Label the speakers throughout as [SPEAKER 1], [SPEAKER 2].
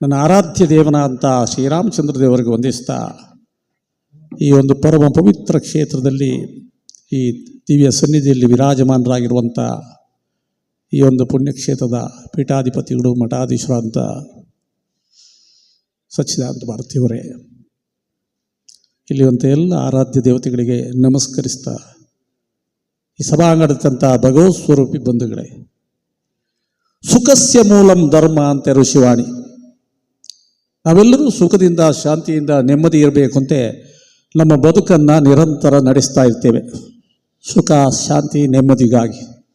[SPEAKER 1] ನನ್ನ ಆರಾಧ್ಯ ದೇವನ ಅಂತ ಶ್ರೀರಾಮಚಂದ್ರ ದೇವರಿಗೆ ವಂದಿಸ್ತಾ, ಈ ಒಂದು ಪರಮ ಪವಿತ್ರ ಕ್ಷೇತ್ರದಲ್ಲಿ ಈ ದಿವ್ಯ ಸನ್ನಿಧಿಯಲ್ಲಿ ವಿರಾಜಮಾನರಾಗಿರುವಂಥ ಈ ಒಂದು ಪುಣ್ಯಕ್ಷೇತ್ರದ ಪೀಠಾಧಿಪತಿಗಳು ಮಠಾಧೀಶರಾದಂಥ ಸಚ್ಚಿದಾನಂದ ಭಾರತಿಯವರೇ ಇಲ್ಲಿವಂಥ ಎಲ್ಲ ಆರಾಧ್ಯ ದೇವತೆಗಳಿಗೆ ನಮಸ್ಕರಿಸ್ತಾ, ಈ ಸಭಾಂಗಣದಂಥ ಭಗವತ್ ಸ್ವರೂಪಿ ಬಂಧುಗಳೇ, ಸುಖಸ್ಯ ಮೂಲಂ ಧರ್ಮ ಅಂತ ಋಷಿವಾಣಿ ನಾವೆಲ್ಲರೂ ಸುಖದಿಂದ, ಶಾಂತಿಯಿಂದ ನೆಮ್ಮದಿ ಇರಬೇಕು ಅಂತ ನಮ್ಮ ಬದುಕನ್ನು ನಿರಂತರ ನಡೆಸ್ತಾ ಇರ್ತೇವೆ. ಸುಖ, ಶಾಂತಿ, ನೆಮ್ಮದಿಗಾಗಿ.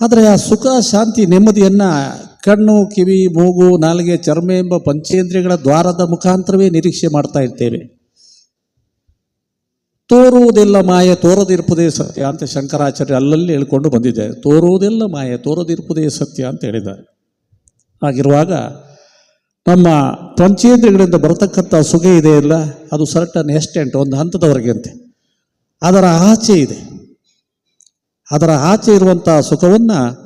[SPEAKER 1] ಆದರೆ ಆ ಸುಖ, ಶಾಂತಿ, ನೆಮ್ಮದಿಯನ್ನು ಕಣ್ಣು, ಕಿವಿ, ಮೂಗು, ನಾಲಿಗೆ, ಚರ್ಮ ಎಂಬ ಪಂಚೇಂದ್ರಿಯಗಳ ದ್ವಾರದ ಮುಖಾಂತರವೇ ನಿರೀಕ್ಷೆ ಮಾಡ್ತಾ ಇರ್ತೇವೆ. ತೋರುವುದೆಲ್ಲ ಮಾಯ, ತೋರದಿರುವುದೇ ಸತ್ಯ ಅಂತ ಶಂಕರಾಚಾರ್ಯ ಅಲ್ಲಲ್ಲಿ ಹೇಳ್ಕೊಂಡು ಬಂದಿದ್ದಾರೆ. ತೋರುವುದೆಲ್ಲ ಮಾಯ, ತೋರದಿರುವುದೇ ಸತ್ಯ ಅಂತ ಹೇಳಿದ್ದಾರೆ. ಹಾಗಿರುವಾಗ ನಮ್ಮ ಪಂಚೇಂದ್ರಿಯಗಳಿಂದ ಬರತಕ್ಕಂಥ ಸುಖ ಇದೆ ಇಲ್ಲ ಅದು ಸರ್ಟನ್ ಎಸ್ಟೆಂಟ್ ಒಂದು ಹಂತದವರೆಗೆ ಅಂತೆ. ಅದರ ಆಚೆ ಇದೆ. ಅದರ ಆಚೆ ಇರುವಂಥ ಸುಖವನ್ನು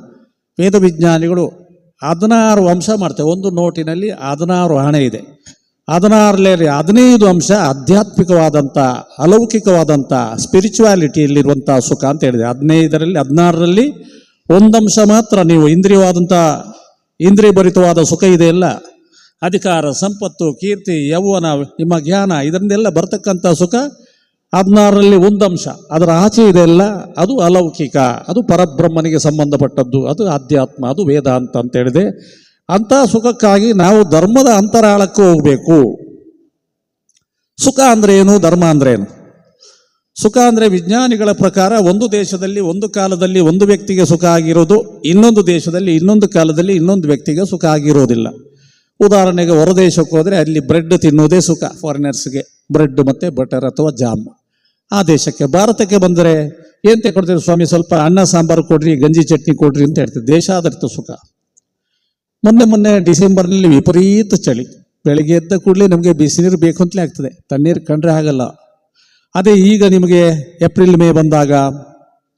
[SPEAKER 1] ವೇದ ವಿಜ್ಞಾನಿಗಳು ಹದಿನಾರು ಅಂಶ ಮಾಡ್ತೇವೆ. ಒಂದು ನೋಟಿನಲ್ಲಿ ಹದಿನಾರು ಹಣೆ ಇದೆ. ಹದಿನಾರರಲ್ಲಿ ಹದಿನೈದು ಅಂಶ ಆಧ್ಯಾತ್ಮಿಕವಾದಂಥ, ಅಲೌಕಿಕವಾದಂಥ ಸ್ಪಿರಿಚುವಾಲಿಟಿಯಲ್ಲಿರುವಂಥ ಸುಖ ಅಂತ ಹೇಳಿದೆ. ಹದಿನೈದರಲ್ಲಿ, ಹದಿನಾರರಲ್ಲಿ ಒಂದಂಶ ಮಾತ್ರ ನೀವು ಇಂದ್ರಿಯವಾದಂಥ ಇಂದ್ರಿಯ ಭರಿತವಾದ ಸುಖ ಇದೆ ಇಲ್ಲ ಅಧಿಕಾರ, ಸಂಪತ್ತು, ಕೀರ್ತಿ, ಯೌವನ, ನಿಮ್ಮ ಜ್ಞಾನ ಇದರಿಂದೆಲ್ಲ ಬರ್ತಕ್ಕಂಥ ಸುಖ ಹದಿನಾರರಲ್ಲಿ ಒಂದಂಶ. ಅದರ ಆಚೆ ಇದೆಲ್ಲ ಅದು ಅಲೌಕಿಕ. ಅದು ಪರಬ್ರಹ್ಮನಿಗೆ ಸಂಬಂಧಪಟ್ಟದ್ದು. ಅದು ಆಧ್ಯಾತ್ಮ. ಅದು ವೇದಾಂತ ಅಂತ ಹೇಳಿದೆ ಅಂಥ ಸುಖಕ್ಕಾಗಿ ನಾವು ಧರ್ಮದ ಅಂತರಾಳಕ್ಕೆ ಹೋಗಬೇಕು. ಸುಖ ಅಂದ್ರೆ ಏನು? ಧರ್ಮ ಅಂದ್ರೆ ಏನು? ಸುಖ ಅಂದರೆ ವಿಜ್ಞಾನಿಗಳ ಪ್ರಕಾರ ಒಂದು ದೇಶದಲ್ಲಿ ಒಂದು ಕಾಲದಲ್ಲಿ ಒಂದು ವ್ಯಕ್ತಿಗೆ ಸುಖ ಆಗಿರೋದು, ಇನ್ನೊಂದು ದೇಶದಲ್ಲಿ ಇನ್ನೊಂದು ಕಾಲದಲ್ಲಿ ಇನ್ನೊಂದು ವ್ಯಕ್ತಿಗೆ ಸುಖ ಆಗಿರೋದಿಲ್ಲ. ಉದಾಹರಣೆಗೆ ಹೊರದೇಶಕ್ಕೆ ಹೋದರೆ ಅಲ್ಲಿ ಬ್ರೆಡ್ ತಿನ್ನೋದೇ ಸುಖ ಫಾರಿನರ್ಸ್ಗೆ ಬ್ರೆಡ್ ಮತ್ತು ಬಟರ್ ಅಥವಾ ಜಾಮ್ ಆ ದೇಶಕ್ಕೆ, ಭಾರತಕ್ಕೆ ಬಂದರೆ ಏನು ತೆಕೊಡ್ತೀರಿ ಸ್ವಾಮಿ? ಸ್ವಲ್ಪ ಅನ್ನ, ಸಾಂಬಾರು ಕೊಡ್ರಿ, ಗಂಜಿ ಚಟ್ನಿ ಕೊಡ್ರಿ ಅಂತ ಹೇಳ್ತೀವಿ ದೇಶಾಧಾರಿತ ಸುಖ. ಮೊನ್ನೆ ಮೊನ್ನೆ ಡಿಸೆಂಬರ್ನಲ್ಲಿ ವಿಪರೀತ ಚಳಿ. ಬೆಳಗ್ಗೆ ಎದ್ದ ಕೂಡಲೇ ನಮಗೆ ಬಿಸಿನೀರು ಬೇಕು ಅಂತಲೇ ಆಗ್ತದೆ. ತಣ್ಣೀರು ಕಂಡ್ರೆ ಆಗಲ್ಲ. ಅದೇ ಈಗ ನಿಮಗೆ ಏಪ್ರಿಲ್, ಮೇ ಬಂದಾಗ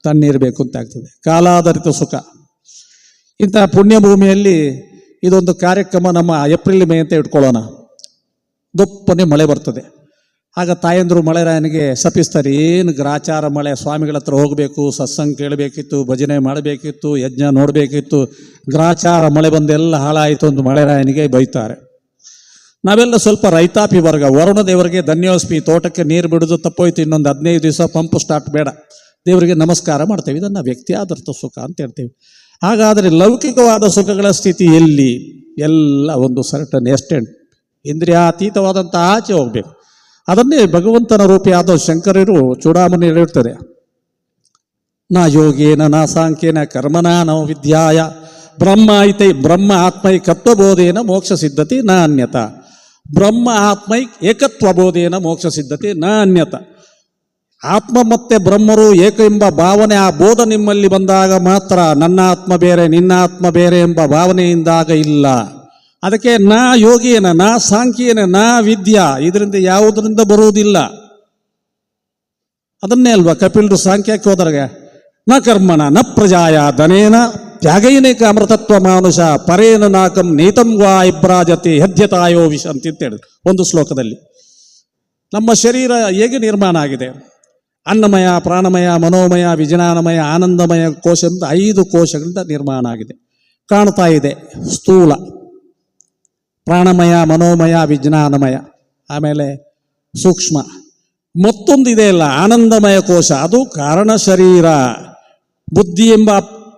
[SPEAKER 1] ತಣ್ಣೀರು ಬೇಕು ಅಂತ ಆಗ್ತದೆ. ಕಾಲಾಧಾರಿತ ಸುಖ. ಇಂತಹ ಪುಣ್ಯ ಭೂಮಿಯಲ್ಲಿ ಇದೊಂದು ಕಾರ್ಯಕ್ರಮ ನಮ್ಮ ಏಪ್ರಿಲ್ ಮೇ ಅಂತ ಇಟ್ಕೊಳ್ಳೋಣ. ದೊಪ್ಪನೆ ಮಳೆ ಬರ್ತದೆ. ಆಗ ತಾಯಂದರು ಮಳೆರಾಯನಿಗೆ ಸಪಿಸ್ತಾರೆ ಏನು ಗ್ರಾಚಾರ ಮಳೆ, ಸ್ವಾಮಿಗಳ ಹತ್ರ ಹೋಗಬೇಕು, ಸತ್ಸಂಗ ಕೇಳಬೇಕಿತ್ತು, ಭಜನೆ ಮಾಡಬೇಕಿತ್ತು, ಯಜ್ಞ ನೋಡಬೇಕಿತ್ತು, ಗ್ರಾಚಾರ ಮಳೆ ಬಂದೆಲ್ಲ ಹಾಳಾಯಿತು ಅಂತ ಮಳೆರಾಯನಿಗೆ ಬೈತಾರೆ. ನಾವೆಲ್ಲ ಸ್ವಲ್ಪ ರೈತಾಪಿ ವರ್ಗ, ವರುಣ ದೇವರಿಗೆ ಧನ್ಯೋಸ್ಮಿ, ತೋಟಕ್ಕೆ ನೀರು ಬಿಡೋದು ತಪ್ಪೋಯ್ತು, ಇನ್ನೊಂದು ಹದಿನೈದು ದಿವಸ ಪಂಪ್ ಸ್ಟಾರ್ಟ್ ಬೇಡ. ದೇವರಿಗೆ ನಮಸ್ಕಾರ ಮಾಡ್ತೇವೆ, ಇದನ್ನು ವ್ಯಕ್ತಿ ಆಧಾರಿತ ಸುಖ ಅಂತ ಹೇಳ್ತೇವೆ. ಹಾಗಾದರೆ ಲೌಕಿಕವಾದ ಸುಖಗಳ ಸ್ಥಿತಿ ಎಲ್ಲಿ? ಎಲ್ಲ ಒಂದು ಸರ್ಟನ್ ಎಸ್ಟೆಂಟ್ ಇಂದ್ರಿಯಾತೀತವಾದಂಥ ಆಚೆ ಹೋಗ್ಬೇಕು. ಅದನ್ನೇ ಭಗವಂತನ ರೂಪಿಯಾದ ಶಂಕರರು ಚೂಡಾಮಣಿ ಹೇಳಿರ್ತಾರೆ ನಾ ಯೋಗೇನ ನಾ ಸಾಂಖ್ಯೇನ ಕರ್ಮನ ನೋ ವಿದ್ಯಾಯ. ಬ್ರಹ್ಮ ಐತೈ, ಬ್ರಹ್ಮ ಆತ್ಮೈ ಕತ್ವಬೋಧೇನ ಮೋಕ್ಷ ಸಿದ್ಧತೆ ನ ಅನ್ಯತ ಬ್ರಹ್ಮ ಆತ್ಮೈ ಏಕತ್ವ ಬೋಧೇನ ಮೋಕ್ಷ ಸಿದ್ಧತೆ ನ ಅನ್ಯತ ಆತ್ಮ ಮತ್ತೆ ಬ್ರಹ್ಮರು ಏಕ ಎಂಬ ಭಾವನೆ, ಆ ಬೋಧ ನಿಮ್ಮಲ್ಲಿ ಬಂದಾಗ ಮಾತ್ರ ನನ್ನ ಆತ್ಮ ಬೇರೆ, ನಿನ್ನ ಆತ್ಮ ಬೇರೆ ಎಂಬ ಭಾವನೆಯಿಂದಾಗ ಇಲ್ಲ. ಅದಕ್ಕೆ ನಾ ಯೋಗಿಯನ, ನಾ ಸಾಂಖ್ಯೇನ, ನಾ ವಿದ್ಯಾ, ಇದರಿಂದ ಯಾವುದರಿಂದ ಬರುವುದಿಲ್ಲ. ಅದನ್ನೇ ಅಲ್ವಾ ಕಪಿಲರು ಸಾಂಖ್ಯಕ್ಕೆ ಹೋದರೆ ನ ಕರ್ಮಣ, ನ ಪ್ರಜಾಯ, ಧನೇನ, ತ್ಯಾಗೈನೇಕ ಅಮೃತತ್ವ ಮಾನುಷ, ಪರೇನ ನಾಕಂ ನೀತಂ ವಾ ಇಬ್ರಾಜತಿ ಹದ್ಯತಾಯೋ ವಿಷ ಅಂತ ಹೇಳಿದ್ರು ಒಂದು ಶ್ಲೋಕದಲ್ಲಿ. ನಮ್ಮ ಶರೀರ ಹೇಗೆ ನಿರ್ಮಾಣ ಆಗಿದೆ? ಅನ್ನಮಯ, ಪ್ರಾಣಮಯ, ಮನೋಮಯ ವಿಜ್ಞಾನಮಯ ಆನಂದಮಯ ಕೋಶ ಅಂತ ಐದು ಕೋಶಗಳಿಂದ ನಿರ್ಮಾಣ ಆಗಿದೆ. ಕಾಣ್ತಾ ಇದೆ, ಸ್ಥೂಲ. ಪ್ರಾಣಮಯ, ಮನೋಮಯ ವಿಜ್ಞಾನಮಯ ಆಮೇಲೆ ಸೂಕ್ಷ್ಮ. ಮತ್ತೊಂದು ಇದೆ ಅಲ್ಲ, ಆನಂದಮಯ ಕೋಶ. ಅದು ಕಾರಣ ಶರೀರ. ಬುದ್ಧಿ ಎಂಬ